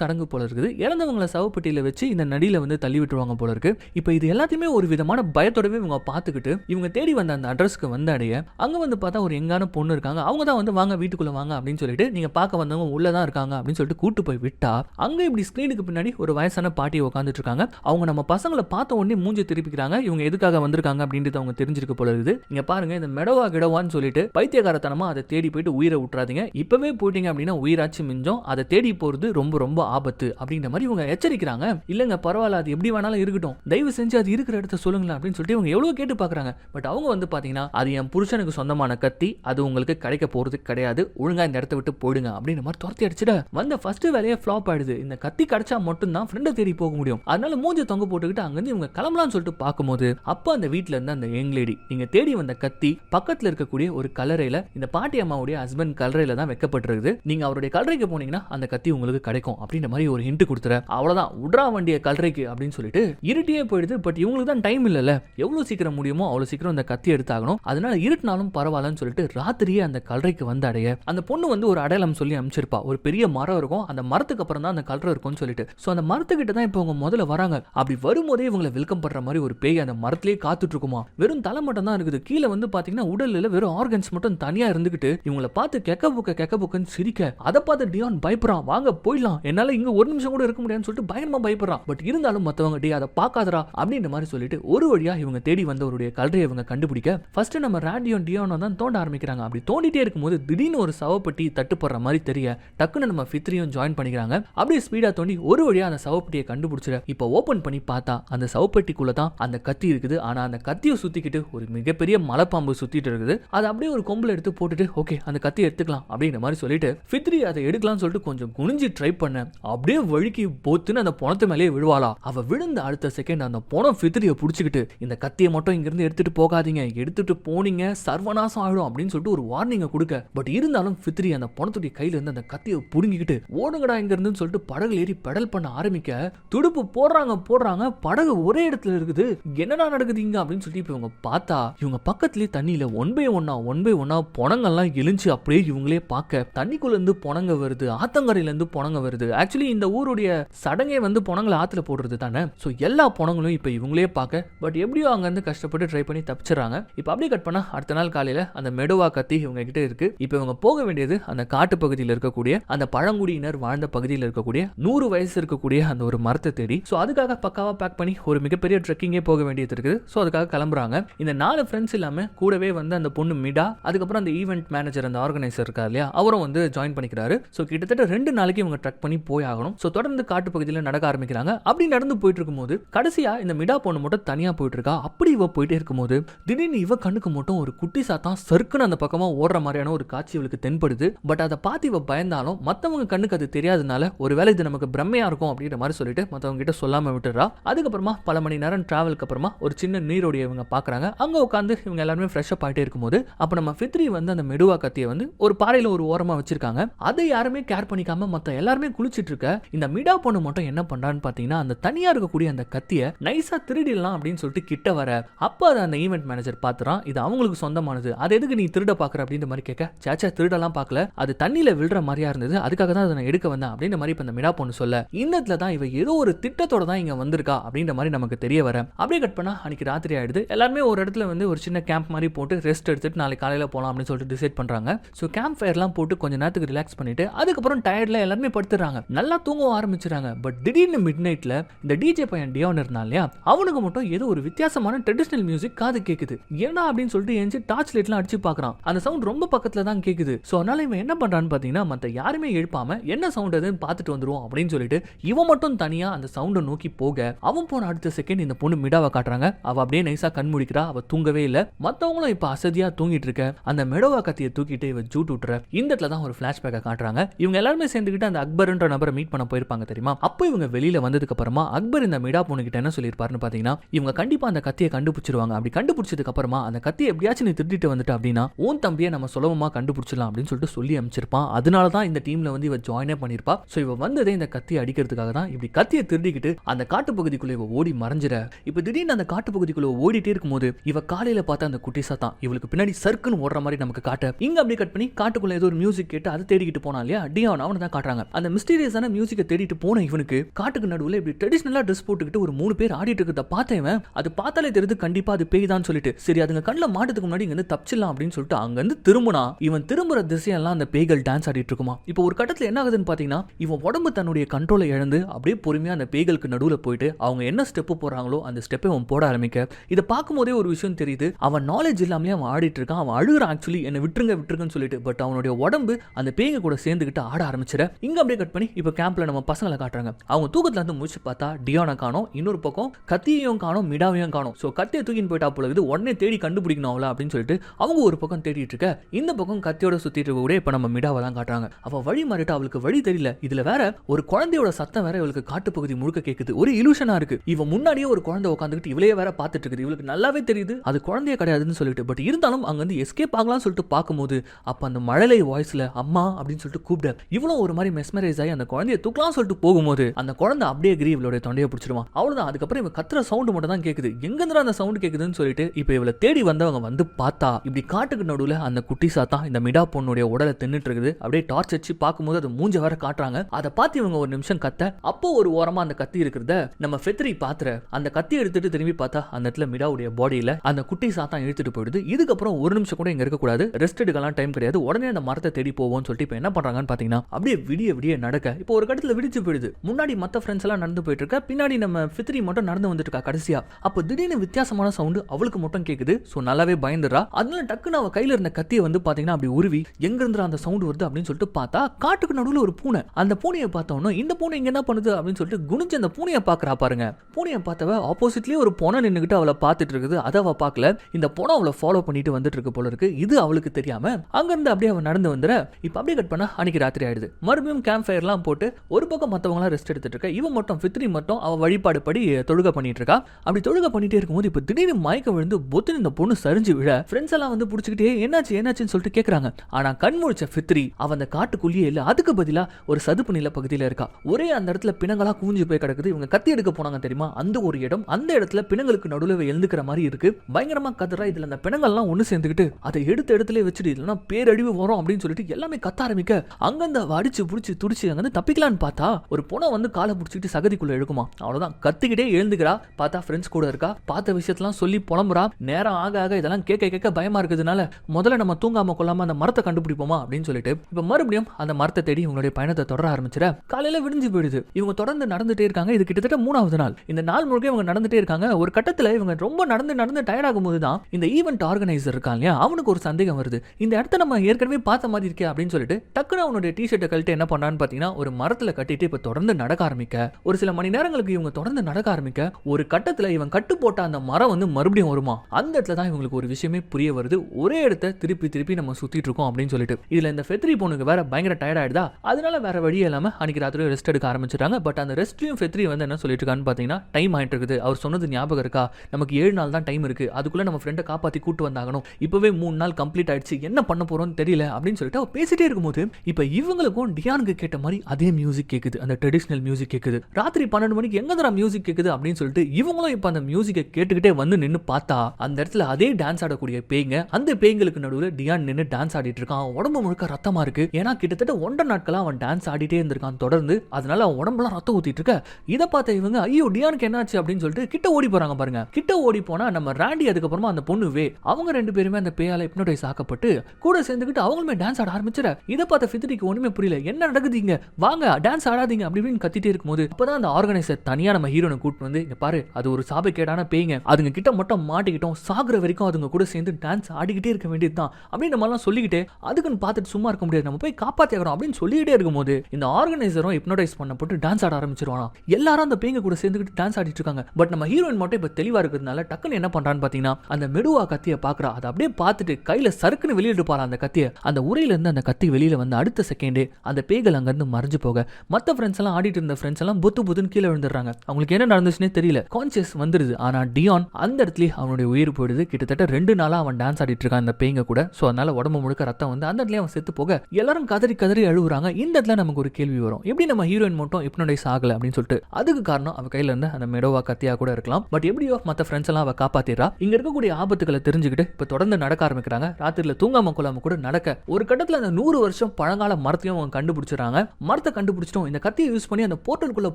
சடங்கு போல இருக்குது. இறந்தவங்களை சவப்பட்டியில் வச்சு இந்த நதியில வந்து தள்ளி விட்டுருவாங்க போல இருக்கு. இப்போ இது எல்லாத்தையுமே ஒரு விதமான பயத்தோடவே இவங்க பார்த்துக்கிட்டு இவங்க தேடி வந்த அந்த அட்ரஸ்க்கு வந்து அடைய அங்க வந்து பார்த்தா ஒரு எங்கான பொண்ணு இருக்காங்க. அவங்க தான் வந்து வாங்க வீட்டுக்குள்ள வாங்க அப்படின்னு சொல்லிட்டு நீங்க பார்க்க வந்தவங்க உள்ள தான் இருக்காங்க அப்படின்னு சொல்லிட்டு கூட்டு போய் விட்டா அங்க இப்படி ஸ்கிரீனுக்கு பின்னாடி ஒரு வயசான பாட்டி உட்காந்துட்டு இருக்காங்க அவங்க நம்ம பசங்களை பார்த்த உடனே மூஞ்சி திருப்பிக்கிறாங்க. இவங்க எதுக்காக வந்திருக்காங்க அப்படின்றது அவங்க தெரிஞ்சிருக்க போல இருக்குது. இங்க பாருங்க இந்த மெடவா கிடவான்னு சொல்லிட்டு பைத்தியகாரத்தனமா அதை தேடி போயிட்டு உயிரை விட்டுறாதீங்க. இப்பவே போயிட்டீங்க அப்படின்னா உயிராச்சு மிஞ்சம் அதை தேடி போறது ரொம்ப ரொம்ப ஆபத்து அப்படிங்கிற மாதிரி இவங்க எச்சரிக்கிறாங்க. இல்லங்க பரவாயில்ல அது எப்படி வேணாலும் இருக்கட்டும். தயவு செஞ்சு அது இருக்கிற இடத்த சொல்லுங்களேன் அப்படின்னு சொல்லிட்டு இவங்க எவ்வளவு கேட்டு பாக்குறாங்க பட் அவங்க வந்து பாத்தீங்கன்னா அது என் புருஷனுக்கு சொந்தமான கத்தி அது உங்களுக்கு கிடைக்க போறது கிடையாது. ஒழுங்கா இந்த இடத்த விட்டு போயிடுங்க அப்படின்ற மாதிரி துரத்தி அடிச்சுட வந்த ஃபர்ஸ்ட் வேலையே ஃபிளாப் ஆயிடுது. இந்த கத்தி கிடைச்சா மட்டும்தான் ஃப்ரெண்டை தேடி போக முடியும். அதனால மூஞ்சி தொங்க போட்டுக்கிட்டு அங்கிருந்து இவங்க கிளம்பலாம்னு சொல்லிட்டு பார்க்கும்போது அப்போ அந்த வீட்டில் இருந்த அந்த யங் லேடி நீங்க தேடி வந்த கத்தி பக்கத்தில் இருக்கக்கூடிய ஒரு கல்லறையில இந்த பாட்டி அம்மாவுடைய ஹஸ்பண்ட் கல்லறையில தான் வைக்கப்பட்டிருக்குது. நீங்க அவருடைய கல்லறைக்கு போனீங்கன்னா அந்த கத்தி உங்களுக்கு கிடைக்கும் அப்படின்ற மாதிரி ஒரு ஹிண்ட் கொடுத்துற அவ்வளவுதான். உட்ரா வண்டிய கல்லறைக்கு அப்படின்னு சொல்லிட்டு இருட்டியே போயிடுது. பட் இவங்களுக்கு தான் டைம் இல்லைல்ல. எவ்வளவு சீக்கிரம் முடியுமோ அவ்வளவு சீக்கிரம் அந்த கத்தி எடுத்தாகணும். அதனால இருட்டினாலும் பரவாயில்லன்னு சொல்லிட்டு ராத்திரியே அந்த கல்லறைக்கு வந்து அடைய. அந்த பொண்ணு வந்து ஒரு அடையாளம் சொல்லி அமைச்சிருப்பா ஒரு பெரிய மரம் இருக்கும். அந்த மரத்துக்கு அப்புறம் தான் அந்த கல்லறை இருக்கும்னு சொல்லிட்டு. ஸோ அந்த மரத்துக்கிட்ட தான் இப்போ அவங்க முதல்ல வராங்க. அப்படி வரும்போதே இவங்களை வெல்கம் பண்ற மாதிரி ஒரு பேய் அந்த மரத்திலேயே காத்துட்டு இருக்குமா? வெறும் தலை மட்டும் தான் இருக்குது. கீழே வந்து பாத்தீங்கன்னா உடல்ல வெறும் ஆர்கன்ஸ் மட்டும் தனியா இருந்துகிட்டு இவங்கள பார்த்து கெக்க புக்க கெக்க புக்கன்னு சிரிக்க. அதை பார்த்து டியான் பயப்படுறான். வாங்க போயிடலாம். என்னால இங்க ஒரு நிமிஷம் கூட இருக்க முடியாதுன்னு சொல்லிட்டு பயங்கரமா பயப்படுறான். பட் இருந்தாலும் மத்தவங்க டே அதை பார்க்காதடா அப்படின்ற மாதிரி சொல்லிட்டு ஒரு வழியா இவங்க தேடி வந்தவருடைய கல்றையை இவங்க கண்டுபிடிக்க ஃபர்ஸ்ட் நம்ம ரேடியோன் டியானோ தான் தோண்ட ஆரம்பிக்கிறாங்க. அப்படி தோண்டிட்டே இருக்கும்போது திடீர்னு ஒரு சவப்பட்டி தட்டுப்படுற மாதிரி தெரிய டக்குன்னு நம்ம ஃபித்ரியும் ஜாயின் பண்ணிக்கிறாங்க. அப்படியே ஸ்பீடா தோண்டி ஒரு வழியா அந்த சவப்பட்டியை கண்டுபிடிச்சிட இப்போ ஓபன் பண்ணி பார்த்தா அந்த சவப்பட்டிக்குள்ள தான் அந்த கத்தி இருக்குது. ஆனா அந்த கத்தியை சுத்திக்கிட்டு ஒரு மிகப்பெரிய மலைப்பாம்பு சுத்திட்டு இருக்குது. அதை அப்படியே ஒரு கொம்புல எடுத்து போட்டுட்டு ஓகே அந்த கத்தியை எடுத்துக்கலாம் அப்படின்ற மாதிரி சொல்லிட்டு ஃபித்ரி அதை எடுக்கலாம்னு சொல்லிட்டு கொஞ்சம் குனிஞ்சு ட்ரை பண்ண அப்படியே வழுக்கி போத்துன்னு அந்த பணத்து மேலேயே விழுவாளா? அவ விழுந்த அடுத்த செகண்ட் அந்த பணம் ஃபித்திரியை பிடிச்சிக்கிட்டு இந்த கத்தியை மட்டும் இங்கிருந்து எடுத்துட்டு போகாதீங்க. எடுத்துட்டு போனீங்க சர்வநாசம் ஆயிடும் அப்படின்னு சொல்லிட்டு ஒரு வார்னிங்கை கொடுக்க. பட் இருந்தாலும் ஃபித்ரி அந்த பணத்துடைய கையில இருந்து அந்த கத்தியை புடுங்கிக்கிட்டு ஓடுங்கடா இங்க இருந்துன்னு சொல்லிட்டு படகு ஏறி பெடல் பண்ண ஆரம்பிக்க துடுப்பு போடுறாங்க போடுறாங்க படகு ஒரே இடத்துல இருக்குது. என்னடா நடக்குது இங்க? அப்படின்னு சொல்லிட்டு இப்ப இவங்க பார்த்தா இவங்க பக்கத்துலயே தண்ணியில ஒன் பை ஒன்னா ஒன் பை ஒன்னா பணங்கள்லாம் எழுஞ்சு அப்படியே இவங்களே பார்க்க தண்ணிக்குள்ள இருந்து புனங்க வருது ஆத்தங்கரையிலேருந்து புனங்க வருது. ஆக்சுவலி இந்த ஊருடைய சடங்கே வந்து புனங்களை ஆத்துல போடுறது தானே? ஸோ எல்லா புனங்களும் இப்போ இவங்களே பார்க்க பட் எப்படியோ அங்கேருந்து கஷ்டப்பட்டு ட்ரை பண்ணி தப்பிச்சிடறாங்க. இப்போ அப்படியே கட் பண்ணால் அடுத்த நாள் காலையில் அந்த மெடுவா கத்தி இவங்க கிட்ட இருக்கு. இப்போ இவங்க போக வேண்டியது அந்த காட்டு பகுதியில் இருக்கக்கூடிய அந்த பழங்குடியினர் வாழ்ந்த பகுதியில் இருக்கக்கூடிய நூறு வயசு இருக்கக்கூடிய அந்த ஒரு மரத்தை தேடி. ஸோ அதுக்காக பக்காவாக பேக் பண்ணி ஒரு மிகப்பெரிய ட்ரெக்கிங்கே போக வேண்டியது இருக்குது. ஸோ அதுக்காக கிளம்புறாங்க. இந்த நாலு ஃப்ரெண்ட்ஸ் இல்லாமல் கூடவே வந்து அந்த பொண்ணு மிடா அதுக்கப்புறம் அந்த ஈவெண்ட் மேனேஜர் அந்த ஆர்கனைசர் இருக்கா இல்லையா அவரும் வந்து ஜாயின் பண்ணி ஆரம்பிக்கிறாரு. ஸோ கிட்டத்தட்ட ரெண்டு நாளைக்கு இவங்க ட்ரக் பண்ணி போய் ஆகணும். ஸோ தொடர்ந்து காட்டு பகுதியில் நடக்க ஆரம்பிக்கிறாங்க. அப்படி நடந்து போயிட்டு இருக்கும்போது கடைசியா இந்த மிடா பொண்ணு மட்டும் தனியாக போயிட்டு இருக்கா அப்படி இவ போயிட்டே இருக்கும்போது திடீர்னு இவ கண்ணுக்கு மட்டும் ஒரு குட்டி சாத்தான் சருக்குன்னு அந்த பக்கமாக ஓடுற மாதிரியான ஒரு காட்சி இவளுக்கு தென்படுது. பட் அதை பார்த்து இவ பயந்தாலும் மற்றவங்க கண்ணுக்கு அது தெரியாதனால ஒருவேளை இது நமக்கு பிரம்மையா இருக்கும் அப்படின்ற மாதிரி சொல்லிட்டு மற்றவங்க கிட்ட சொல்லாம விட்டுறா. அதுக்கப்புறமா பல மணி நேரம் டிராவலுக்கு அப்புறமா ஒரு சின்ன நீரோடைய இவங்க பார்க்குறாங்க அங்கே உட்காந்து இவங்க எல்லாருமே ஃப்ரெஷ்ஷப் ஆகிட்டே இருக்கும்போது அப்போ நம்ம ஃபித்ரி வந்து அந்த மெடுவா கத்தியை வந்து ஒரு பாறையில் ஒரு ஓரமாக வச்சிருக்காங்க. அதை யாருமே கேர் பண்ணிக்காம மற்ற எல்லாருமே குளிச்சிட்டு இருக்க இந்த மிடா பொண்ணு மட்டும் என்ன பண்றான்னு பாத்தீங்கன்னா அந்த தனியா இருக்கக்கூடிய அந்த கத்தியை நைஸா திருடிடலாம் அப்படின்னு சொல்லிட்டு கிட்ட வர அப்ப அதை அந்த ஈவெண்ட் மேனேஜர் பாத்துறான். இது அவங்களுக்கு சொந்தமானது. அது எதுக்கு நீ திருட பாக்குற அப்படின்ற மாதிரி கேட்க சேச்சா திருடலாம் பார்க்கல அது தண்ணியில விழுற மாதிரியா இருந்தது. அதுக்காக தான் அதை நான் எடுக்க வந்தேன் அப்படின்ற மாதிரி இப்ப இந்த மிடா பொண்ணு சொல்ல இன்னத்துல தான் இவ ஏதோ ஒரு திட்டத்தோட தான் இங்க வந்திருக்கா அப்படின்ற மாதிரி நமக்கு தெரிய வர அப்படியே கட் பண்ணா அன்னைக்கு ராத்திரி ஆயிடுது. எல்லாருமே ஒரு இடத்துல வந்து ஒரு சின்ன கேம்ப் மாதிரி போட்டு ரெஸ்ட் எடுத்துட்டு நாளைக்கு காலையில போலாம் அப்படின்னு சொல்லிட்டு டிசைட் பண்றாங்க. ஸோ கேம்ப் ஃபயர்லாம் போட்டு கொஞ்ச நேரத்துக்கு ரிலாக்ஸ் பண்ணிட்டு அதுக்கப்புறம் டயர்ட்ல எல்லாருமே படுத்துறாங்க நல்லா தூங்கவும் ஆரம்பிச்சிடுறாங்க. பட் திடீர்னு மிட் நைட்ல இந்த டிஜே பையன் டியோன் இருந்தான் இல்லையா? அவனுக்கு மட்டும் ஏதோ ஒரு வித்தியாசமான ட்ரெடிஷனல் மியூசிக் காது கேக்குது. ஏன்னா அப்படின்னு சொல்லிட்டு எஞ்சி டார்ச் லைட்லாம் அடிச்சு பார்க்குறான் அந்த சவுண்ட் ரொம்ப பக்கத்துல தான் கேக்குது. ஸோ அதனால இவன் என்ன பண்றான்னு பாத்தீங்கன்னா மத்த யாருமே எழுப்பாம என்ன சவுண்ட் அதுன்னு பார்த்துட்டு வந்துருவோம் அப்படின்னு சொல்லிட்டு இவன் மட்டும் தனியா அந்த சவுண்டை நோக்கி போக அவன் போன அடுத்த செகண்ட் இந்த பொண்ணு மிடாவை காட்டுறாங்க. அவ அப்படியே நைஸா கண் முடிக்கிறா. அவ தூங்கவே இல்ல. மத்தவங்களும் இப்ப அசதியா தூங்கிட்டு இருக்க. அந்த மெடோவா கத்தியை தூக்கிட்டு இவ ஜூட் விட்டுற இந்த இடத்துல தான் ஒரு பிளாஷ்பேக்கை காட்டுறாங்க. இவங்க எல்லாருமே சேர்ந்துக்கிட்டு அந்த அக்பர்ன்ற நபரை மீட் பண்ண போயிருப்பாங்க தெரியுமா? அப்போ இவங்க வெளியில வந்ததுக்கு அப்புறமா அக்பர் இந்த மிடா பொண்ணு கிட்ட என்ன சொல்லியிருப்பாருன்னு பாத்தீங்கன்னா இவங்க கண்டிப்பா அந்த கத்தியை கண்டுபிடிச்சிருவாங்க. அப்படி கண்டுபிடிச்சதுக்கு அப்புறமா அந்த கத்தியை எப்படியாச்சும் நீ திருடிட்டு வந்துட்ட அப்படின்னா உன் தம்பியை நம்ம சுலபமா கண்டுபிடிச்சிடலாம் அப்படின்னு சொல்லிட்டு சொல்லி அமைச்சிருப்பான். அதனால தான் இந்த டீம்ல வந்து இவ ஜாயினே பண்ணிருப்பா ஸோ இவ வந்ததே இந்த கத்தியை அடிக்கிறதுக்காக தான் இப்படி கத்தியை திருடிக்கிட்டு அந்த காட்டு பகுதிக்குள்ள இவ ஓடி மறைஞ்சிட இப்போ திடீர்னு அந்த காட்டு பகுதிக்குள்ள ஓடிட்டே இருக்கும்போது இவ காலையில பார்த்தா அந்த குட்டிசா தான் இவளுக்கு பின்னாடி சர்க்குன்னு ஓடுற மாதிரி நமக்கு காட்ட. இங்க அப்படி கட் பண்ணி காட்டுக்குள்ள ஏதோ ஒரு மியூசிக் கேட்டு அதை தேடிக்கிட்டு தேடிட்டு போனா இல்லையா? டியான் அவனை தான் காட்டுறாங்க. அந்த மிஸ்டீரியஸான மியூசிக்கை தேடிட்டு போன இவனுக்கு காட்டுக்கு நடுவில் இப்படி ட்ரெடிஷ்னலா ட்ரெஸ் போட்டுக்கிட்டு ஒரு மூணு பேர் ஆடிட்டு இருக்கிறத பார்த்தேன் அது பார்த்தாலே தெரியுது கண்டிப்பா அது பேய் தான் சொல்லிட்டு. சரி அதுங்க கண்ணில் மாட்டதுக்கு முன்னாடி இங்க தப்பிச்சிடலாம் அப்படின்னு சொல்லிட்டு அங்கேருந்து திரும்பினா இவன் திரும்புற திசையெல்லாம் அந்த பேய்கள் டான்ஸ் ஆடிட்டு இருக்குமா? இப்போ ஒரு கட்டத்தில் என்ன ஆகுதுன்னு பாத்தீங்கன்னா இவன் உடம்பு தன்னுடைய கண்ட்ரோலை இழந்து அப்படியே பொறுமையா அந்த பேய்களுக்கு நடுவுல போயிட்டு அவங்க என்ன ஸ்டெப் போடுறாங்களோ அந்த ஸ்டெப்பை அவன் போட ஆரம்பிக்க. இதை பார்க்கும்போதே ஒரு விஷயம் தெரியுது. அவன் நாலேஜ் இல்லாமலே அவன் ஆடிட்டு இருக்கான். அவன் அழுகுறான் ஆக்சுவலி என்ன விட்டுருங்க விட்டுருங்கன்னு சொல்லிட்டு. பட் அவனுடைய உடம்பு அந்த பேய்ங்க கூட சேர்ந்துக்கிட்டு ஆட ஆரம்பிச்சிட இங்க அப்படியே கட் பண்ணி இப்போ கேம்ப்ல நம்ம பசங்களை காட்டுறாங்க. அவங்க தூக்கத்துல இருந்து முடிச்சு பார்த்தா டியானை காணோம் இன்னொரு பக்கம் கத்தியையும் காணோம் மிடாவையும் காணும். ஸோ கத்தியை தூக்கின்னு போயிட்டா போல இது உடனே தேடி கண்டுபிடிக்கணும் அவள அப்படின்னு சொல்லிட்டு அவங்க ஒரு பக்கம் தேடிட்டு இருக்க. இந்த பக்கம் கத்தியோட சுத்திட்டு இருக்க கூட இப்போ நம்ம மிடாவை தான் காட்டுறாங்க. அவ வழி மாறிட்டு அவளுக்கு வழி தெரியல. இதுல வேற ஒரு குழந்தையோட சத்தம் வேற இவளுக்கு காட்டுப்பகுதி முழுக்க கேக்குது. ஒரு இலூஷனா இருக்கு. இவ முன்னாடியே ஒரு குழந்தை உட்காந்துக்கிட்டு இவளையே வேற பார்த்துட்டு இருக்குது. இவளுக்கு நல்லாவே தெரியுது. அது குழந்தைய கிடையாதுன்னு சொல்லிட்டு. பட் இருந்தாலும் அங்க வந்து எஸ்கேப் ஆகலாம்னு சொல்லிட்டு பார்க்கும்போது அப்ப அந்த மழலை வாய்ஸ்ல அம்மா அப்படின்னு சொல்லிட்டு கூப்பிட இவ்வளவு ஒரு மாதிரி மெஸ்மரைஸ் ஆகி அந்த குழந்தைய தூக்கலாம் சொல்லிட்டு போகும்போது அந்த குழந்தை அப்படியே கிரி இவளுடைய தொண்டையை பிடிச்சிருவான். அவ்வளவுதான். அதுக்கப்புறம் இவன் கத்துற சவுண்ட் மட்டும் தான் கேக்குது. எங்கிருந்த அந்த சவுண்ட் கேக்குதுன்னு சொல்லிட்டு இப்போ இவளை தேடி வந்தவங்க வந்து பார்த்தா இப்படி காட்டுக்கு நடுவுல அந்த குட்டி சாத்தா இந்த மிடா பொண்ணுடைய உடலை தின்னுட்டு இருக்குது. அப்படியே டார்ச் வச்சு பார்க்கும்போது அது மூஞ்ச வேற காட்டுறாங்க. அதை பார்த்து இவங்க ஒரு நிமிஷம் கத்த அப்போ ஒரு ஓரமா அந்த கத்தி இருக்கிறத நம்ம ஃபெத்ரி பாத்துற அந்த கத்தி எடுத்துட்டு திரும்பி பார்த்தா அந்த இடத்துல மிடாவுடைய பாடியில அந்த குட்டி சாத்தான் இழுத்துட்டு போயிடுது. இதுக்கப்புறம் ஒரு நிமிஷம் கூட இங்க இருக்கக்கூடாது. ரெஸ்ட் எடுக்கலாம் டைம் கிடையாது. உடனே அந்த மரத்தை தேடி போவோம்னு சொல்லிட்டு இப்போ என்ன பண்ணுறாங்கன்னு பாத்தீங்கன்னா அப்படியே விடிய விடிய நடக்க இப்போ ஒரு கட்டத்துல விடிச்சு போயிடுது. முன்னாடி மத்த ஃப்ரெண்ட்ஸ் எல்லாம் நடந்து போயிட்டு இருக்க பின்னாடி நம்ம ஃபித்ரி மட்டும் நடந்து வந்துட்டு இருக்கா கடைசியா? அப்போ திடீர்னு வித்தியாசமான சவுண்டு அவளுக்கு மட்டும் கேட்குது ஸோ நல்லாவே பயந்துடுறா. அதனால டக்குன்னு அவள் கையில இருந்த கத்தியை வந்து பார்த்தீங்கன்னா அப்படி உருவி எங்கேருந்து அந்த சவுண்டு வருது? அப்படின்னு சொல்லிட்டு பார்த்தா காட்டுக்கு நடுவுல ஒரு பூனை. அந்த பூனையை பார்த்தோன்னா இந்த பூனை இங்க என்ன பண்ணுது? அப்படின்னு சொல்லிட்டு குனிஞ்சு அந்த பூனையை பார்க்குறா பாருங்க. பூனையை பார்த்தவ ஆப்போசிட்லேயே ஒரு பொணை நின்னுகிட்டு அவளை பார்த்துட்டு இருக்குது. அதை அவ பார்க்கல. இந்த பொணை அவளை ஃபாலோ பண்ணிட்டு வந்துட்டு இருக்கு போல இருக்கு. இது அவளுக்கு தெரியாம அங்கிருந்து அப்படியே அவன் நடந்து வந்துற இப்போ அப்படியே கட் பண்ண அன்னைக்கு ராத்திரி ஆயிடுது. மறுபடியும் கேம்ப் ஃபயர்லாம் போட்டு ஒரு பக்கம் மற்றவங்களாம் ரெஸ்ட் எடுத்துட்டு இருக்க? இவன் மட்டும் ஃபித்ரி மட்டும் அவ வழிபாடு படி தொழுக பண்ணிட்டு இருக்கா? அப்படி தொழுக பண்ணிட்டே இருக்கும்போது இப்போ திடீர்னு மயக்க விழுந்து பொத்துன்னு இந்த பொண்ணு சரிஞ்சு விழ ஃப்ரெண்ட்ஸ் எல்லாம் வந்து பிடிச்சிக்கிட்டே என்னாச்சு என்னாச்சுன்னு சொல்லிட்டு கேட்குறாங்க ஆனா கண் முழிச்ச ஃபித்ரி அவன் அந்த காட்டுக்குள்ளேயே இல்லை அதுக்கு பதிலா ஒரு சதுப்பு நில பகுதியில் இருக்கா. ஒரே அந்த இடத்துல பிணங்களா குவிஞ்சு போய் கிடக்குது. இவங்க கத்தி எடுக்க போனாங்க தெரியுமா? அந்த ஒரு இடம் அந்த இடத்துல பிணங்களுக்கு நடுவில் எழுந்துக்கிற மாதிரி இருக்கு. பயங்கரமா கத்துறா. இதுல அந்த பிணங்கள்லாம் ஒன்று சேர்ந்துக்கிட்டு அதை எடுத்த இடத்துல வச்சுட்டு இல்லைன்னா பேரழிவு வரும் அப்படின்னு சொல்லிட்டு எல்லாமே கத்தார ஆரம்பிக்க அங்கந்த அடிச்சு பிடிச்சி துடிச்சு அங்கிருந்து தப்பிக்கலான்னு பார்த்தா ஒரு பொண்ணை வந்து காலை பிடிச்சிட்டு சகதிக்குள்ள எழுக்குமா அவ்வளவுதான். கத்துக்கிட்டே எழுந்துக்கிறா. பார்த்தா ஃப்ரெண்ட்ஸ் கூட இருக்கா. பார்த்த விஷயத்தெல்லாம் சொல்லி புலம்புறா. நேரம் ஆக ஆக இதெல்லாம் கேட்க கேட்க பயமா இருக்கிறதுனால முதல்ல நம்ம தூங்காம கொள்ளாம அந்த மரத்தை கண்டுபிடிப்போமா அப்படின்னு சொல்லிட்டு இப்ப மறுபடியும் அந்த மரத்தை தேடி இவங்களுடைய பயணத்தை தொடர ஆரம்பிச்சிட காலையில விடிஞ்சு போயிடுது. இவங்க தொடர்ந்து நடந்துட்டே இருக்காங்க. இது கிட்டத்தட்ட மூணாவது நாள். இந்த நாள் முழுக்க இவங்க நடந்துட்டே இருக்காங்க. ஒரு கட்டத்துல இவங்க ரொம்ப நடந்து நடந்து டயர்டாகும் போது தான் இந்த ஈவெண்ட் ஆர்கனைசர் இருக்கான் இல்லையா? அவனுக்கு ஒரு சந்தேகம் வருது. இந்த இடத்த நம்ம ஏற்கனவே பார்த்த மாதிரி இருக்கே அப்படின்னு சொல்லிட்டு டக்குனு அவனுடைய டிஷர்ட்டை கழட்டி என்ன பண்ணான்னு பார்த்தீங்கன்னா ஒரு மரத்தில் கட்டிட்டு இப்போ தொடர்ந்து நடக்க ஆரம்பிக்க. ஒரு சில மணி நேரங்களுக்கு இவங்க தொடர்ந்து நடக்க ஆரம்பிக்க ஒரு கட்டத்தில் இவன் கட்டு போட்ட அந்த மரம் வந்து மறுபடியும் வருமா? அந்த இடத்துல தான் இவங்களுக்கு ஒரு விஷயமே புரிய வருது. ஒரே இடத்த திருப்பி திருப்பி நம்ம சுற்றிட்டு இருக்கோம் அப்படின்னு சொல்லிட்டு. இதுல இந்த ஃபெத்ரி பொண்ணுக்கு வேற பயங்கர டயர்ட் ஆயிடுதா? அதனால வேற வழியே இல்லாமல் அன்னைக்கு ராத்திரி ரெஸ்ட் எடுக்க ஆரம்பிச்சிட்டாங்க. பட் அந்த ரெஸ்ட்லையும் ஃபெத்ரி வந்து என்ன சொல்லிட்டு இருக்கான்னு பார்த்தீங்கன்னா டைம் ஆகிட்டு இருக்குது. அவர் சொன்னது ஞாபகம் இருக்கா? நமக்கு ஏழு நாள் தான் டைம் இருக்கு. அதுக்குள்ளே நம்ம ஃப்ரெண்டை காப்பாற்றி கூட்டு வந்தாகணும். இப்போவே மூணு நாள் கம்ப்ளீட் ஆயிடுச்சு. என்ன பண்ண போறோம்னு தெரியல அப்படின்னு சொல்லிட்டு அவள் பேசிட்டே இருக்கும்போது போது இப்போ இவங்களுக்கும் டியானுக்கு கேட்ட மாதிரி அதே மியூசிக் கேட்குது அந்த ட்ரெடிஷ்னல் மியூசிக் கேட்குது ராத்திரி பன்னெண்டு மணிக்கு எங்க தர மியூசிக் கேட்குது அப்படின்னு சொல்லிட்டு இவங்களும் இப்போ அந்த மியூசிக்கை கேட்டுக்கிட்டே வந்து நின்று பார்த்தா அந்த இடத்துல அதே டான்ஸ் ஆடக்கூடிய பேய்ங்க அந்த பேய்களுக்கு நடுவில் டியான் நின்று டான்ஸ் ஆடிட்டு இருக்கான். உடம்பு முழுக்க ரத்தமா இருக்கு. ஏன்னா கிட்டத்தட்ட ஒன்றரை நாட்களாக அவன் டான்ஸ் ஆடிட்டே இருந்திருக்கான் தொடர்ந்து. அதனால அவன் உடம்புலாம் ரத்தம் ஊத்திட்டு இருக்க. இதை பார்த்த இவங்க ஐயோ டியானுக்கு என்னாச்சு அப்படின்னு சொல்லிட்டு கிட்ட ஓடி போறாங்க பாருங்க. கிட்ட ஓடி போனா நம்ம ராண்டி அதுக்கப்புறமா அந்த பொண்ணு வே அவங்க ரெண்டு பேருமே அந்த பேயால ஹிப்னோடைஸ் ஆக்கப்பட்டு கூட சேர்ந்துக்கிட்டு அவங்களுமே டான்ஸ் ஆட ஆரம்பிச்சிட. இதை பார்த்த ஃபித்ரிக்கு ஒன்றுமே புரியல. என்ன நடக்குது இங்க? வாங்க டான்ஸ் ஆடாதீங்க அப்படி இப்படின்னு கத்திட்டே இருக்கும்போது அப்பதான் அந்த ஆர்கனைசர் தனியா நம்ம ஹீரோனை கூட்டு வந்து இங்க பாரு அது ஒரு சாபக்கேடான பேய்ங்க. அதுங்க கிட்ட மட்டும் மாட்டிக்கிட்டோம். சாகுற வரைக்கும் அதுங்க கூட சேர்ந்து டான்ஸ் ஆடிக்கிட்டே இருக்க வேண்டியது தான். அப்படின்னு நம்ம எல்லாம் சொல்லிக்கிட்டே அதுக்குன்னு பார்த்துட்டு சும்மா இருக்க முடியாது. நம்ம போய் காப்பாத்தி அப்படின்னு சொல்லிக்கிட்டே இருக்கும்போது இந்த ஆர்கனைசரும் ஹிப்னோடைஸ் பண்ணப்பட்டு டான்ஸ் ஆட ஆரம்பிச்சிருவானா? எல்லாரும் அந்த பேய்ங்க கூட சேர்ந்துக்கிட்டு டான்ஸ் ஆடிட்டு இருக்காங்க. பட் நம்ம ஹீரோயின் மட்டும் இப்ப தெளிவா இருக்கிறதுனால டக்குன்னு என்ன பண்றான்னு பாத்தீங்கன்னா அந்த மெடுவா கத்தியை பாக்குறா. அதை அப்படியே பார்த்துட்டு கையில சறுக்குன்னு வெளியிட்டு போறா அந்த கத்தியை. அந்த உரையில இருந்து அந்த கத்தி வெளியில வெளியில் வந்து அடுத்த செகண்டே அந்த பேய்கள் அங்கேருந்து மறைஞ்சு போக மற்ற ஃப்ரெண்ட்ஸ் எல்லாம் ஆடிட்டு இருந்த ஃப்ரெண்ட்ஸ் எல்லாம் புத்து புத்துன்னு கீழே விழுந்துடுறாங்க. அவங்களுக்கு என்ன நடந்துச்சுன்னே தெரியல. கான்சியஸ் வந்துருது. ஆனால் டியான் அந்த இடத்துல அவனுடைய உயிர் போயிடுது. கிட்டத்தட்ட ரெண்டு நாளாக அவன் டான்ஸ் ஆடிட்டு இருக்கான் அந்த பேய்ங்க கூட. ஸோ அதனால உடம்பு முழுக்க ரத்தம் வந்து அந்த இடத்துல அவன் செத்து போக எல்லாரும் கதறி கதறி அழுகுறாங்க இந்த இடத்துல நமக்கு ஒரு கேள்வி வரும். எப்படி நம்ம ஹீரோயின் மட்டும் ஹிப்னோடைஸ் ஆகல அப்படின்னு சொல்லிட்டு அதுக்கு காரணம் அவ கையில இருந்து அந்த மெடோவா கத்தியா கூட இருக்கலாம். பட் எப்படியோ மற்ற ஃப்ரெண்ட்ஸ் எல்லாம் அவ காப்பாத்திடுறா. இங்க இருக்கக்கூடிய ஆபத்துக்களை தெரிஞ்சுக்கிட்டு இப்ப தொடர்ந்து நடக்க ஆரம்பிக்கிறாங்க. ராத்திரில தூங்காம கொள்ளாம கூட நடக்க. ஒரு கட்டத்துல அந்த நூறு வருஷ கண்டுபிடிச்சிட்டோம் பழங்கால மரத்தையும் அவங்க கண்டுபிடிச்சிடறாங்க. மரத்தை கண்டுபிடிச்சிட்டோம் இந்த கத்தியை யூஸ் பண்ணி அந்த போர்ட்டலுக்குள்ள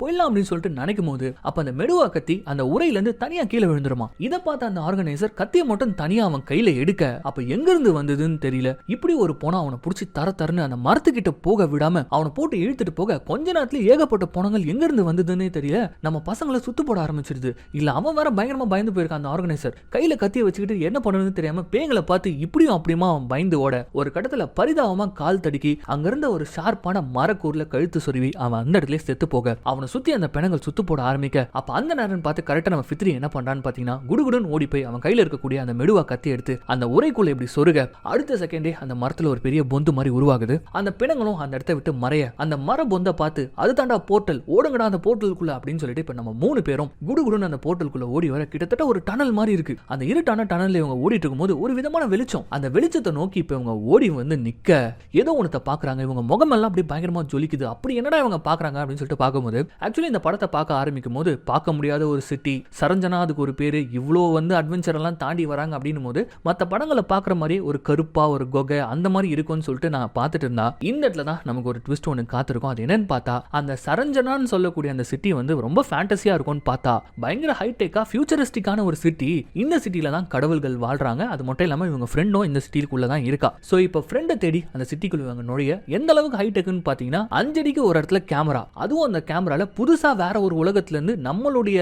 போயிடலாம் அப்படின்னு சொல்லிட்டு நினைக்கும் போது அப்ப அந்த மெடுவா கத்தி அந்த உரையில இருந்து தனியா கீழே விழுந்துருமா? இதை பார்த்த அந்த ஆர்கனைசர் கத்தியை மட்டும் தனியா அவன் கையில எடுக்க அப்ப எங்க இருந்து வந்ததுன்னு தெரியல. இப்படி ஒரு போனா அவனை பிடிச்சி தர தரன்னு அந்த மரத்துக்கிட்ட போக விடாம அவனை போட்டு இழுத்துட்டு போக கொஞ்ச நேரத்துல ஏகப்பட்ட போனங்கள் எங்க இருந்து வந்ததுன்னே தெரியல. நம்ம பசங்களை சுத்து போட ஆரம்பிச்சிருது. இல்ல அவன் வேற பயங்கரமா பயந்து போயிருக்கான் அந்த ஆர்கனைசர் கையில கத்தியை வச்சுக்கிட்டு என்ன பண்ணணும்னு தெரியாம பேங்களை பார்த்து இப்படியும் அப்படியுமா அவன் பயந்து ஓட. ஒரு கட்டத்துல பரிதாபமா கால் தடுக்கி அங்கிருந்த ஒரு ஷார்ப்பான மரக்கூர்ல கழுத்து சொருவி அவன் அந்த இடத்துல செத்து போக. அவனை சுத்தி அந்த பிணங்கள் சுத்து போட ஆரம்பிக்க. அப்ப அந்த நேரம் பார்த்து கரெக்டா நம்ம ஃபித்ரி என்ன பண்றான்னு பாத்தீங்கன்னா குடுகுடன் ஓடி போய் அவன் கையில இருக்கக்கூடிய அந்த மெடுவா கத்தி எடுத்து அந்த உரைக்குள்ள இப்படி சொருக. அடுத்த செகண்டே அந்த மரத்துல ஒரு பெரிய பொந்து மாதிரி உருவாகுது. அந்த பிணங்களும் அந்த இடத்த விட்டு மறைய அந்த மர பொந்தை பார்த்து அது தாண்டா போர்ட்டல் ஓடுங்கடா அந்த போர்ட்டலுக்குள்ள அப்படின்னு சொல்லிட்டு இப்ப நம்ம மூணு பேரும் குடுகுடுன்னு அந்த போர்ட்டலுக்குள்ள ஓடி வர கிட்டத்தட்ட ஒரு டனல் மாதிரி இருக்கு. அந்த இருட்டான டனல்ல இவங்க ஓடிட்டு இருக்கும்போது ஒரு விதமான வெளிச்சம். அந்த வெளிச்சத்தை நோக்கி இப்ப இவங்க ஓடி வந்து நிக்க. ஏதோ ஒன்றத்தை பாக்குறாங்க இவங்க முகமெல்லாம் அப்படி பயங்கரமாக ஜொலிக்குது. அப்படி என்னடா இவங்க பாக்குறாங்க அப்படின்னு சொல்லிட்டு பார்க்கும்போது ஆக்சுவலி இந்த படத்தை பார்க்க ஆரம்பிக்கும் போது பார்க்க முடியாத ஒரு சிட்டி சரஞ்சனா அதுக்கு ஒரு பேரு இவ்வளோ வந்து அட்வென்ச்சர் எல்லாம் தாண்டி வராங்க அப்படின்னும் போது மற்ற படங்களை பார்க்குற மாதிரி ஒரு கருப்பா ஒரு கொகை அந்த மாதிரி இருக்கும்னு சொல்லிட்டு நான் பார்த்துட்டு இருந்தா இந்த இடத்துல தான் நமக்கு ஒரு ட்விஸ்ட் ஒன்று காத்திருக்கும். அது என்னன்னு பார்த்தா அந்த சரஞ்சனான்னு சொல்லக்கூடிய அந்த சிட்டி வந்து ரொம்ப ஃபேண்டசியா இருக்கும்னு பார்த்தா பயங்கர ஹைடெக்கா ஃபியூச்சரிஸ்டிக்கான ஒரு சிட்டி இந்த சிட்டியில தான் கடவுள்கள் வாழ்றாங்க. அது மட்டும் இல்லாம இவங்க ஃப்ரெண்டும் இந்த சிட்டிக்குள்ள தான் இருக்கா. ஸோ இப்போ ஃப்ரெண்டை தேடி அந்த சிட்டிக்குள்ள சொல்லுவாங்க நுழைய. எந்த அளவுக்கு ஹைடெக்னு பார்த்தீங்கன்னா அஞ்சடிக்கு ஒரு இடத்துல கேமரா அதுவும் அந்த கேமரால புதுசா வேற ஒரு உலகத்துல இருந்து நம்மளுடைய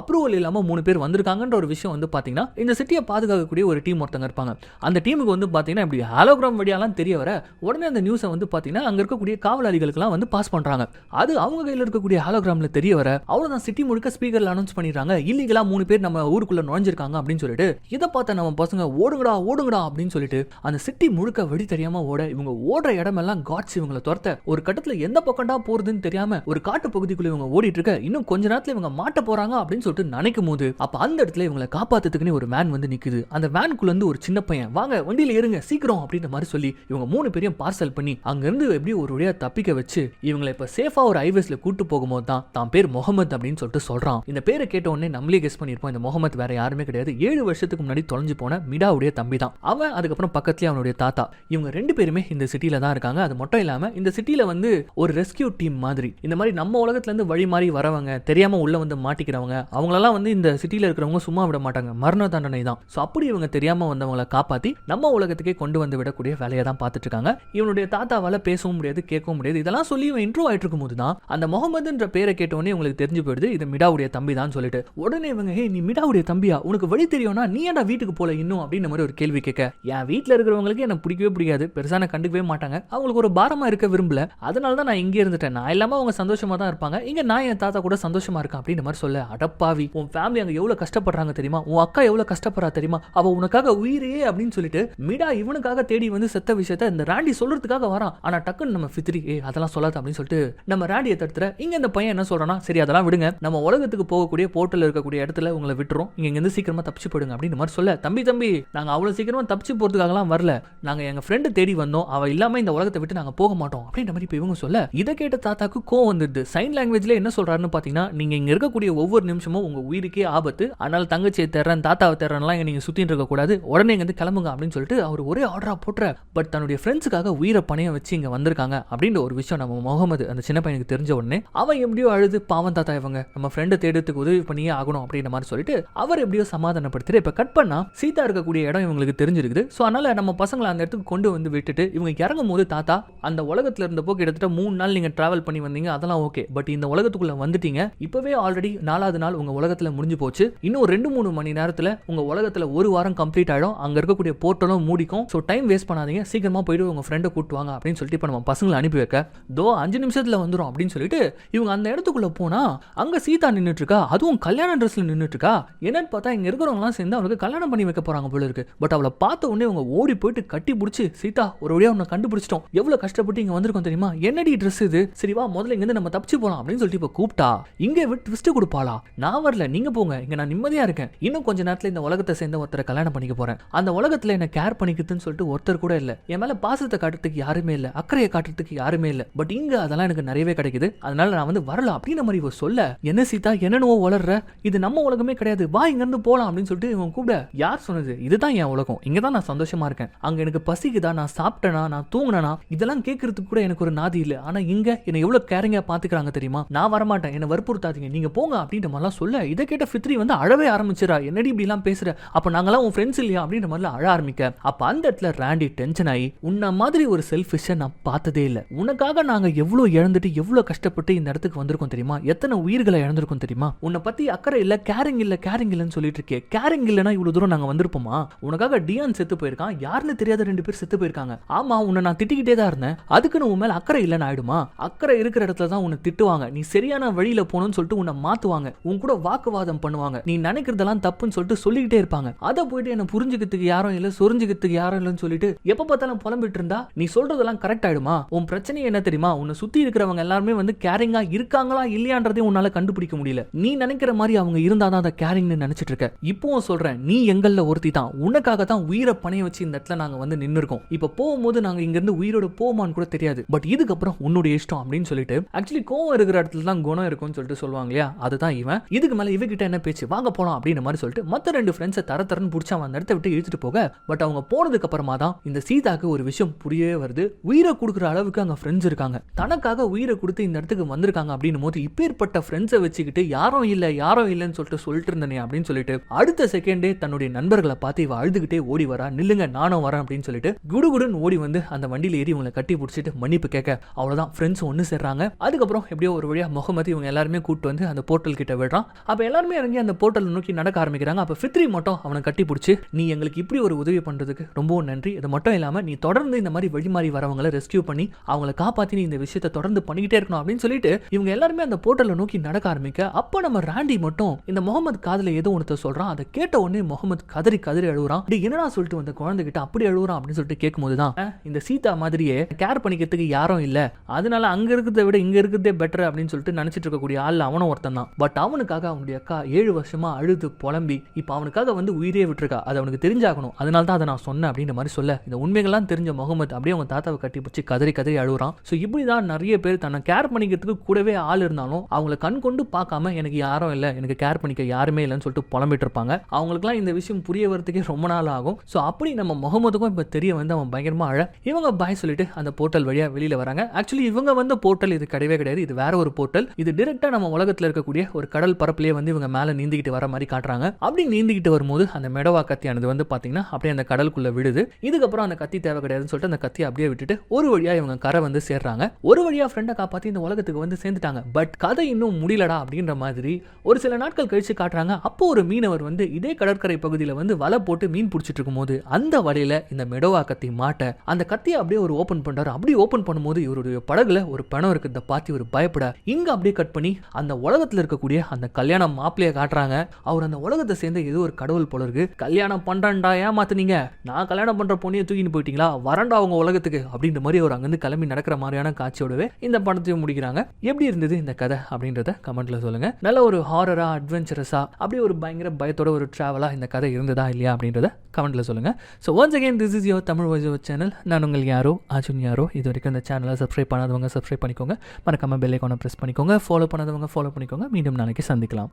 அப்ரூவல் இல்லாம மூணு பேர் வந்திருக்காங்கன்ற ஒரு விஷயம் வந்து பாத்தீங்கன்னா இந்த சிட்டியை பாதுகாக்கக்கூடிய ஒரு டீம் ஒருத்தங்க இருப்பாங்க. அந்த டீமுக்கு வந்து பாத்தீங்கன்னா இப்படி ஹாலோகிராம் வழியாலாம் தெரிய வர உடனே அந்த நியூஸை வந்து பாத்தீங்கன்னா அங்க இருக்கக்கூடிய காவலாளிகளுக்கெல்லாம் வந்து பாஸ் பண்றாங்க. அது அவங்க கையில் இருக்கக்கூடிய ஹாலோகிராம்ல தெரிய வர அவ்வளோதான் சிட்டி முழுக்க ஸ்பீக்கரில் அனௌன்ஸ் பண்ணிடுறாங்க. இல்லீகலாக மூணு பேர் நம்ம ஊருக்குள்ள நுழைஞ்சிருக்காங்க அப்படின்னு சொல்லிட்டு இதை பார்த்த நம்ம பசங்க ஓடுங்கடா ஓடுங்கடா அப்படின்னு சொல்லிட்டு அந்த சிட்டி முழுக்க வெடி தெரியாமல் ஓட இவங்க ஓடுற இடமெல்லாம் காட்ஸ் இவங்களை துரத்த ஒரு கட்டத்துல எந்த பக்கம்டா போறதுன்னு தெரியாம ஒரு காட்டு பகுதிக்குள்ள இவங்க ஓடிட்டு இருக்க இன்னும் கொஞ்ச நேரத்துல இவங்க மாட்ட போறாங்க அப்படின்னு சொல்லிட்டு நினைக்கும் போது அப்ப அந்த இடத்துல இவங்களை காப்பாத்துறதுக்குன்னு ஒரு வேன் வந்து நிக்குது. அந்த வேனுக்குள்ள இருந்து ஒரு சின்ன பையன் வாங்க வண்டியில ஏறுங்க சீக்கிரம் அப்படின்ற மாதிரி சொல்லி இவங்க மூணு பேரையும் பார்சல் பண்ணி அங்க இருந்து எப்படி ஒரு வழியா தப்பிக்க வச்சு இவங்களை இப்ப சேஃபா ஒரு ஹைவேஸ்ல கூட்டு போகும்போது தான் தான் பேர் முகமது அப்படின்னு சொல்லிட்டு சொல்றான். இந்த பேரை கேட்ட உடனே நம்மளே கெஸ் பண்ணிருப்போம் இந்த முகமது வேற யாருமே கிடையாது. ஏழு வருஷத்துக்கு முன்னாடி தொலைஞ்சு போன மிடாவுடைய தம்பி தான் அவன் அதுக்கப்புறம் பக்கத்துலயே அவனுடைய தாத்தா. இவங்க ரெண்டு பேருமே இந்த சிட்டி சிட்டியில் தான் இருக்காங்க. அது மட்டும் இல்லாம இந்த சிட்டியில் வந்து ஒரு ரெஸ்கியூ டீம் மாதிரி. இந்த மாதிரி நம்ம உலகத்துல இருந்து வழி மாறி வரவங்க தெரியாம உள்ள வந்து மாட்டிக்கிறவங்க அவங்களெல்லாம் வந்து இந்த சிட்டியில் இருக்கிறவங்க சும்மா விட மாட்டாங்க. மரண தண்டனை தான். ஸோ அப்படி இவங்க தெரியாம வந்தவங்களை காப்பாத்தி நம்ம உலகத்துக்கே கொண்டு வந்து விடக்கூடிய வேலையை தான் பார்த்துட்டு இருக்காங்க இவனுடைய தாத்தாவால பேசவும் முடியாது கேட்கவும் முடியாது. இதெல்லாம் சொல்லி இவன் இன்ட்ரோ ஆயிட்டு இருக்கும் போது தான் அந்த முகமதுன்ற பேரை கேட்டோடனே உங்களுக்கு தெரிஞ்சு போயிடுது இது மிடாவுடைய தம்பி தான் சொல்லிட்டு. உடனே இவங்க ஹே நீ மிடாவுடைய தம்பியா? உனக்கு வழி தெரியும்னா நீ ஏன்டா வீட்டுக்கு போல இன்னும்? அப்படின்ற மாதிரி ஒரு கேள்வி கேட்க. என் வீட்டில் இருக்கிறவங்களுக்கு எனக்கு பிடிக்கவே பிடிக்காது. பெருசான நான் கண்டுக்கவே மாட்டாங்க. அவங்களுக்கு ஒரு பாரமாக இருக்க விரும்பல. அதனால தான் நான் இங்கே இருந்துட்டேன். நான் இல்லாமல் அவங்க சந்தோஷமாக தான் இருப்பாங்க. இங்கே நான் என் தாத்தா கூட சந்தோஷமாக இருக்கேன் அப்படின்ற மாதிரி சொல்ல அடப்பாவி உன் ஃபேமிலி அங்கே எவ்வளோ கஷ்டப்படுறாங்க தெரியுமா? உன் அக்கா எவ்வளோ கஷ்டப்படுறா தெரியுமா? அவள் உனக்காக உயிரே அப்படின்னு சொல்லிட்டு மிடா இவனுக்காக தேடி வந்து செத்த விஷயத்த இந்த ராண்டி சொல்கிறதுக்காக வரான். ஆனால் டக்குன்னு நம்ம ஃபித்ரி ஏ அதெல்லாம் சொல்லாது அப்படின்னு சொல்லிட்டு நம்ம ராண்டியை தடுத்துற இங்கே இந்த பையன் என்ன சொல்றானா சரி அதெல்லாம் விடுங்க. நம்ம உலகத்துக்கு போகக்கூடிய போர்ட்டல் இருக்கக்கூடிய இடத்துல உங்களை விட்டுரும் இங்கே இங்கேருந்து சீக்கிரமாக தப்பிச்சு போடுங்க அப்படின்னு மாதிரி சொல்ல தம்பி தம்பி நாங்கள் அவ்வளோ சீக்கிரமாக தப்பிச்சு போகிறதுக்காகலாம் வரல. நாங்கள் எங்கள் ஃப்ரெண்டு தேடி வந்தோம். அவள் இல்லாமல் இல்லாம இந்த உலகத்தை விட்டு நாங்க போக மாட்டோம். அப்படின்ற மாதிரி இப்போ இவங்க சொல்ல இதை கேட்ட தாத்தாக்கு கோவம் வந்துடுது. சைன் லாங்குவேஜ்ல என்ன சொல்றாருன்னு பாத்தீங்கன்னா நீங்க இங்க இருக்கக்கூடிய ஒவ்வொரு நிமிஷமும் உங்க உயிருக்கே ஆபத்து. அதனால தங்கச்சியை தர்றேன் தாத்தாவை தேர்றேன்லாம் இங்க நீங்க சுத்தின்னு இருக்க கூடாது. உடனே இங்க இருந்து கிளம்புங்க அப்படின்னு சொல்லிட்டு அவர் ஒரே ஆர்டரா போட்டுற பட் தன்னுடைய ஃப்ரெண்ட்ஸுக்காக உயிரை பணைய வச்சு இங்க வந்திருக்காங்க அப்படின்ற ஒரு விஷயம் நம்ம முகமது அந்த சின்ன பையனுக்கு தெரிஞ்ச உடனே அவன் எப்படியோ அழுது பாவம் தாத்தா இவங்க. நம்ம ஃப்ரெண்டை தேடுறதுக்கு உதவி பண்ணியே ஆகணும் அப்படின்ற மாதிரி சொல்லிட்டு அவர் எப்படியோ சமாதானப்படுத்திட்டு இப்ப கட் பண்ணா சீதா இருக்கக்கூடிய இடம் இவங்களுக்கு தெரிஞ்சிருக்குது. ஸோ அதனால நம்ம பசங்களை அந்த இடத்துக்கு கொண்டு வந்து விட்டுட்டு இவங்க இறங்கும் போது தாத்தா அந்த உலகத்துல இருந்தப்போ கிட்டத்தட்ட மூணு நாள் நீங்க டிராவல் பண்ணி வந்தீங்க அதெல்லாம் ஓகே பட் இந்த உலகத்துக்குள்ள வந்துட்டீங்க. இப்பவே ஆல்ரெடி நாலாவது நாள் உங்க உலகத்துல முடிஞ்சு போச்சு. இன்னும் ரெண்டு மூணு மணி நேரத்துல உங்க உலகத்துல ஒரு வாரம் கம்ப்ளீட் ஆயிடும். அங்க இருக்கக்கூடிய போர்ட்டலும் மூடிக்கும். ஸோ டைம் வேஸ்ட் பண்ணாதீங்க. சீக்கிரமா போயிட்டு உங்க ஃப்ரெண்டை கூட்டுவாங்க அப்படின்னு சொல்லிட்டு இப்போ நம்ம பசங்களை அனுப்பி வைக்க. தோ அஞ்சு நிமிஷத்துல வந்துரும் அப்படின்னு சொல்லிட்டு இவங்க அந்த இடத்துக்குள்ள போனா அங்க சீதா நின்னுட்டு இருக்கா அதுவும் கல்யாண ட்ரெஸ்ல நின்னுட்டு இருக்கா என்னன்னு பார்த்தா இங்க இருக்கிறவங்களாம் சேர்ந்து அவளுக்கு கல்யாணம் பண்ணி வைக்க போறாங்க போல இருக்கு. பட் அவளை பார்த்த உடனே அவங்க ஓடி போயிட்டு கட்டி பிடிச்சி சீதா ஒரு வழியா உன்னை கண்டுபிடிச்சிட்டோம். எவ்வளவு கஷ்டப்பட்டு இங்க வந்திருக்கோம் தெரியுமா? என்னடி ட்ரெஸ் இது? சரி வா முதல்ல இங்க நம்ம தப்பிச்சு போலாம் அப்படின்னு சொல்லிட்டு இப்ப கூப்பிட்டா இங்க விட்டு ட்விஸ்ட் கொடுப்பாளா? நான் வரல நீங்க போங்க. இங்க நான் நிம்மதியா இருக்கேன். இன்னும் கொஞ்ச நேரத்துல இந்த உலகத்தை சேர்ந்த ஒருத்தரை கல்யாணம் பண்ணிக்க போறேன். அந்த உலகத்துல என்ன கேர் பண்ணிக்கிறதுன்னு சொல்லிட்டு ஒருத்தர் கூட இல்ல. என் மேல பாசத்தை காட்டுறதுக்கு யாருமே இல்ல. அக்கறையை காட்டுறதுக்கு யாருமே இல்ல. பட் இங்க அதெல்லாம் எனக்கு நிறையவே கிடைக்குது. அதனால நான் வந்து வரல அப்படின்ற மாதிரி இவ சொல்ல என்ன சீதா என்னென்னவோ வளர்ற இது நம்ம உலகமே கிடையாது. வா இங்க இருந்து போலாம் அப்படின்னு சொல்லிட்டு இவன் கூப்பிட யார் சொன்னது? இதுதான் என் உலகம். இங்க தான் நான் சந்தோஷமா இருக்கேன். அங்க எனக்கு பசிக்குதா? நான் சாப்பிட்டேனா? நான் நான் தூங்கினா இதெல்லாம் கேட்கறதுக்கு கூட எனக்கு ஒரு நாதி இல்லை. ஆனா இங்க என்னை எவ்வளவு கேரிங்கா பாத்துக்கிறாங்க தெரியுமா? நான் வரமாட்டேன். என்னை வற்புறுத்தாதீங்க. நீங்க போங்க அப்படின்ற மாதிரிலாம் சொல்ல. இதை கேட்ட ஃபித்ரி வந்து அழவே ஆரம்பிச்சிடா என்னடி இப்படி எல்லாம் பேசுற? அப்ப நாங்களாம் உன் ஃப்ரெண்ட்ஸ் இல்லையா? அப்படின்ற மாதிரிலாம் அழ ஆரம்பிக்க. அப்ப அந்த இடத்துல ராண்டி டென்ஷன் ஆகி உன்ன மாதிரி ஒரு செல்ஃபிஷை நான் பார்த்ததே இல்லை. உனக்காக நாங்க எவ்வளவு இழந்துட்டு எவ்வளவு கஷ்டப்பட்டு இந்த இடத்துக்கு வந்திருக்கோம் தெரியுமா? எத்தனை உயிர்களை இழந்திருக்கோம் தெரியுமா? உன்னை பத்தி அக்கறை இல்ல கேரிங் இல்ல கேரிங் இல்லைன்னு சொல்லிட்டு இருக்கே. கேரிங் இல்லைன்னா இவ்வளவு தூரம் நாங்க வந்திருப்போமா? உனக்காக டியான் செத்து போயிருக்கான். யாருன்னு தெரியாத ரெண்டு பேர் செத்து போயிருக்காங்க. ஆமா உன்னை நான் திட்டிக்கிட்டே தான் இருந்தேன். அதுக்குன்னு உன் மேல அக்கறை இல்லைன்னு ஆயிடுமா? அக்கறை இருக்கிற இடத்துல தான் உன்னை திட்டுவாங்க. நீ சரியான வழியில போகணும்னு சொல்லிட்டு உன்னை மாத்துவாங்க. உன் கூட வாக்குவாதம் பண்ணுவாங்க. நீ நினைக்கிறதெல்லாம் தப்புன்னு சொல்லிட்டு சொல்லிக்கிட்டே இருப்பாங்க. அதை போயிட்டு என்ன புரிஞ்சுக்கிறதுக்கு யாரும் இல்லை சொரிஞ்சுக்கிறதுக்கு யாரும் இல்லைன்னு சொல்லிட்டு எப்ப பார்த்தாலும் புலம்பிட்டு இருந்தா நீ சொல்றதெல்லாம் கரெக்ட் ஆயிடுமா? உன் பிரச்சனை என்ன தெரியுமா? உன்னை சுத்தி இருக்கிறவங்க எல்லாருமே வந்து கேரிங்கா இருக்காங்களா இல்லையான்றதையும் உன்னால கண்டுபிடிக்க முடியல. நீ நினைக்கிற மாதிரி அவங்க இருந்தாதான் அதை கேரிங்னு நினைச்சிட்டு இருக்க. இப்பவும் சொல்றேன் நீ எங்கள்ல ஒருத்தி தான் உனக்காக தான் உயிரை பணைய வச்சு இந்த இடத்துல நாங்க வந்து நின்னு இருக்கோம் இப்ப போகும்போது நாங்க இங்க உயிரோட போமான்னு கூட தெரியாது. பட் இதுக்கப்புறம் உன்னுடைய இஷ்டம் அப்படின்னு சொல்லிட்டு ஆக்சுவலி கோவம் இருக்கிற இடத்துல தான் குணம் இருக்கும்னு சொல்லிட்டு சொல்லுவாங்க இல்லையா? அதுதான் இவன். இதுக்கு மேல இவகிட்ட என்ன பேச்சு? வாங்க போலாம் அப்படின்ற மாதிரி சொல்லிட்டு மத்த ரெண்டு ஃப்ரெண்ட்ஸை தர தரன்னு பிடிச்சி அவன் அந்த இடத்த விட்டு இழுத்துட்டு போக பட் அவங்க போனதுக்கு அப்புறமா தான் இந்த சீதாக்கு ஒரு விஷயம் புரியவே வருது. உயிரை கொடுக்குற அளவுக்கு அங்க ஃப்ரெண்ட்ஸ் இருக்காங்க. தனக்காக உயிரை கொடுத்து இந்த இடத்துக்கு வந்திருக்காங்க அப்படின்னு போது இப்பேற்பட்ட ஃப்ரெண்ட்ஸை வச்சுக்கிட்டு யாரும் இல்லை யாரும் இல்லைன்னு சொல்லிட்டு சொல்லிட்டு இருந்தனே அப்படின்னு சொல்லிட்டு அடுத்த செகண்டே தன்னுடைய நண்பர்களை பார்த்து இவ அழுதுகிட்டே ஓடி வரா. நில்லுங்க நானும் வரேன் அப்படின்னு சொல்லிட்டு குடுகுடுன்னு ஓடி வந்து அந்த வண்டியில் ஏறி இவங்களை கட்டி பிடிச்சிட்டு மன்னிப்பு கேட்க அவ்வளோதான் ஃப்ரெண்ட்ஸ் ஒன்று சேர்றாங்க. அதுக்கப்புறம் எப்படியோ ஒரு வழியா முகமது இவங்க எல்லாருமே கூட்டு வந்து அந்த போர்ட்டல் கிட்ட விடுறான். அப்போ எல்லாருமே இறங்கி அந்த போர்ட்டல் நோக்கி நடக்க ஆரம்பிக்கிறாங்க. அப்ப ஃபித்ரி மட்டும் அவனை கட்டி பிடிச்சி நீ எங்களுக்கு இப்படி ஒரு உதவி பண்றதுக்கு ரொம்பவும் நன்றி. இது மட்டும் இல்லாம நீ தொடர்ந்து இந்த மாதிரி வழிமாறி வரவங்களை ரெஸ்கியூ பண்ணி அவங்கள காப்பாற்றி நீ இந்த விஷயத்தை தொடர்ந்து பண்ணிக்கிட்டே இருக்கணும். அப்படின்னு சொல்லிட்டு இவங்க எல்லாருமே அந்த போர்ட்டலை நோக்கி நடக்க ஆரம்பிக்க அப்போ நம்ம ராண்டி மட்டும் இந்த முகமது காதில் ஏதோ ஒன்று சொல்றான். அதை கேட்ட உடனே முகமது கதறி கதறி அழுகுறான் "டேய், என்னடா சொல்லிட்டு வந்த குழந்தைகிட்ட அப்படி அழுகுறான் அப்படின்னு சொல்லிட்டு கேட்கும்போது தான் இந்த சீதா மாதிரியே கேர் பண்ணிக்கிறதுக்கு யாரும் இல்ல. அதனால அங்க இருக்கிறத விட இங்க இருக்கிறதே பெட்டர் அப்படின்னு சொல்லிட்டு நினைச்சிட்டு இருக்கக்கூடிய ஆள் அவனும் ஒருத்தன் தான். பட் அவனுக்காக அவனுடைய அக்கா ஏழு வருஷமா அழுது புலம்பி இப்போ அவனுக்காக வந்து உயிரே விட்டுருக்கா. அது அவனுக்கு தெரிஞ்சாகணும். அதனால தான் அதை நான் சொன்னேன் அப்படின்ற மாதிரி சொல்ல. இந்த உண்மைகள்லாம் தெரிஞ்ச முகமது அப்படியே அவங்க தாத்தாவை கட்டி பிடிச்சி கதறி கதறி அழுகுறான் ஸோ இப்படி தான் நிறைய பேர் தன்னை கேர் பண்ணிக்கிறதுக்கு கூடவே ஆள் இருந்தாலும் அவங்கள கண் கொண்டு பார்க்காம எனக்கு யாரும் இல்லை எனக்கு கேர் பண்ணிக்க யாருமே இல்லைன்னு சொல்லிட்டு புலம்பிட்டு இருப்பாங்க. அவங்களுக்குலாம் இந்த விஷயம் புரிய வரதுக்கே ரொம்ப நாள் ஆகும். ஸோ அப்படி நம்ம முகமதுக்கும் இப்போ தெரிய வந்து அவன் பயங்கரமா அழ. இவங்க பாய் சொல்லிட்டு அந்த போர்ட்டல் வழியா வெளியில வராங்க. ஆக்சுவலி இவங்க வந்து போர்ட்டல் இது கிடையவே கிடையாது. இது வேற ஒரு போர்ட்டல் இது டிரெக்டா நம்ம உலகத்துல இருக்கக்கூடிய ஒரு கடல் பரப்புலயே வந்து இவங்க மேல நீந்திக்கிட்டு வர மாதிரி காட்டுறாங்க. அப்படி நீந்திக்கிட்டு வரும்போது அந்த மெடவா கத்தியானது வந்து பாத்தீங்கன்னா அப்படியே அந்த கடலுக்குள்ள விடுது இதுக்கப்புறம் அந்த கத்தி தேவை கிடையாதுன்னு சொல்லிட்டு அந்த கத்தியை அப்படியே விட்டுட்டு ஒரு வழியா இவங்க கரை வந்து சேர்றாங்க. ஒரு வழியா ஃப்ரெண்டை காப்பாத்தி இந்த உலகத்துக்கு வந்து சேர்ந்துட்டாங்க. பட் கதை இன்னும் முடியலடா அப்படின்ற மாதிரி ஒரு சில நாட்கள் கழிச்சு காட்டுறாங்க. அப்போ ஒரு மீனவர் வந்து இதே கடற்கரை பகுதியில் வந்து வலை போட்டு மீன் பிடிச்சிட்டு இருக்கும்போது அந்த வலையில இந்த மெடோவா கத்தி மாட்ட அந்த கத்தி கத்தியை அப்படியே ஒரு ஓப்பன் பண்ணுறாரு அப்படியே ஓப்பன் பண்ணும்போது இவருடைய படகுல ஒரு பணம் இருக்கு. இந்த பார்த்து இவர் பயப்பட. இங்க அப்படியே கட் பண்ணி அந்த உலகத்துல இருக்கக்கூடிய அந்த கல்யாணம் மாப்பிளைய காட்டுறாங்க. அவர் அந்த உலகத்தை சேர்ந்த ஏதோ ஒரு கடவுள் போல இருக்கு. கல்யாணம் பண்றேன்டா ஏமாத்துனீங்க. நான் கல்யாணம் பண்ற பொண்ணையை தூக்கின்னு போயிட்டீங்களா? வரண்டா அவங்க உலகத்துக்கு. அப்படின்ற மாதிரி அவர் அங்கிருந்து கிளம்பி நடக்கிற மாதிரியான காட்சியோடவே இந்த படத்தையும் முடிக்கிறாங்க. எப்படி இருந்தது இந்த கதை அப்படின்றத கமெண்ட்ல சொல்லுங்க. நல்ல ஒரு ஹாரரா அட்வென்ச்சரஸா அப்படியே ஒரு பயங்கர பயத்தோட ஒரு டிராவலா இந்த கதை இருந்ததா இல்லையா அப்படின்றத கமெண்ட்ல சொல்லுங்க. So once again this is your Tamil voice channel நான் உங்கள் யாரோ அர்ஜுன் யாரோ இது வரைக்கும் இந்த சேனலை சப்ஸ்கிரைப் பண்ணாதவங்க சப்ஸ்கிரைப் பண்ணிக்கோங்க. மறக்காம பெல்லைக்கான ப்ரெஸ் பண்ணிக்கோங்க. ஃபாலோ பண்ணாதவங்க ஃபாலோ பண்ணிக்கோங்க. மீண்டும் நாளைக்கு சந்திக்கலாம்.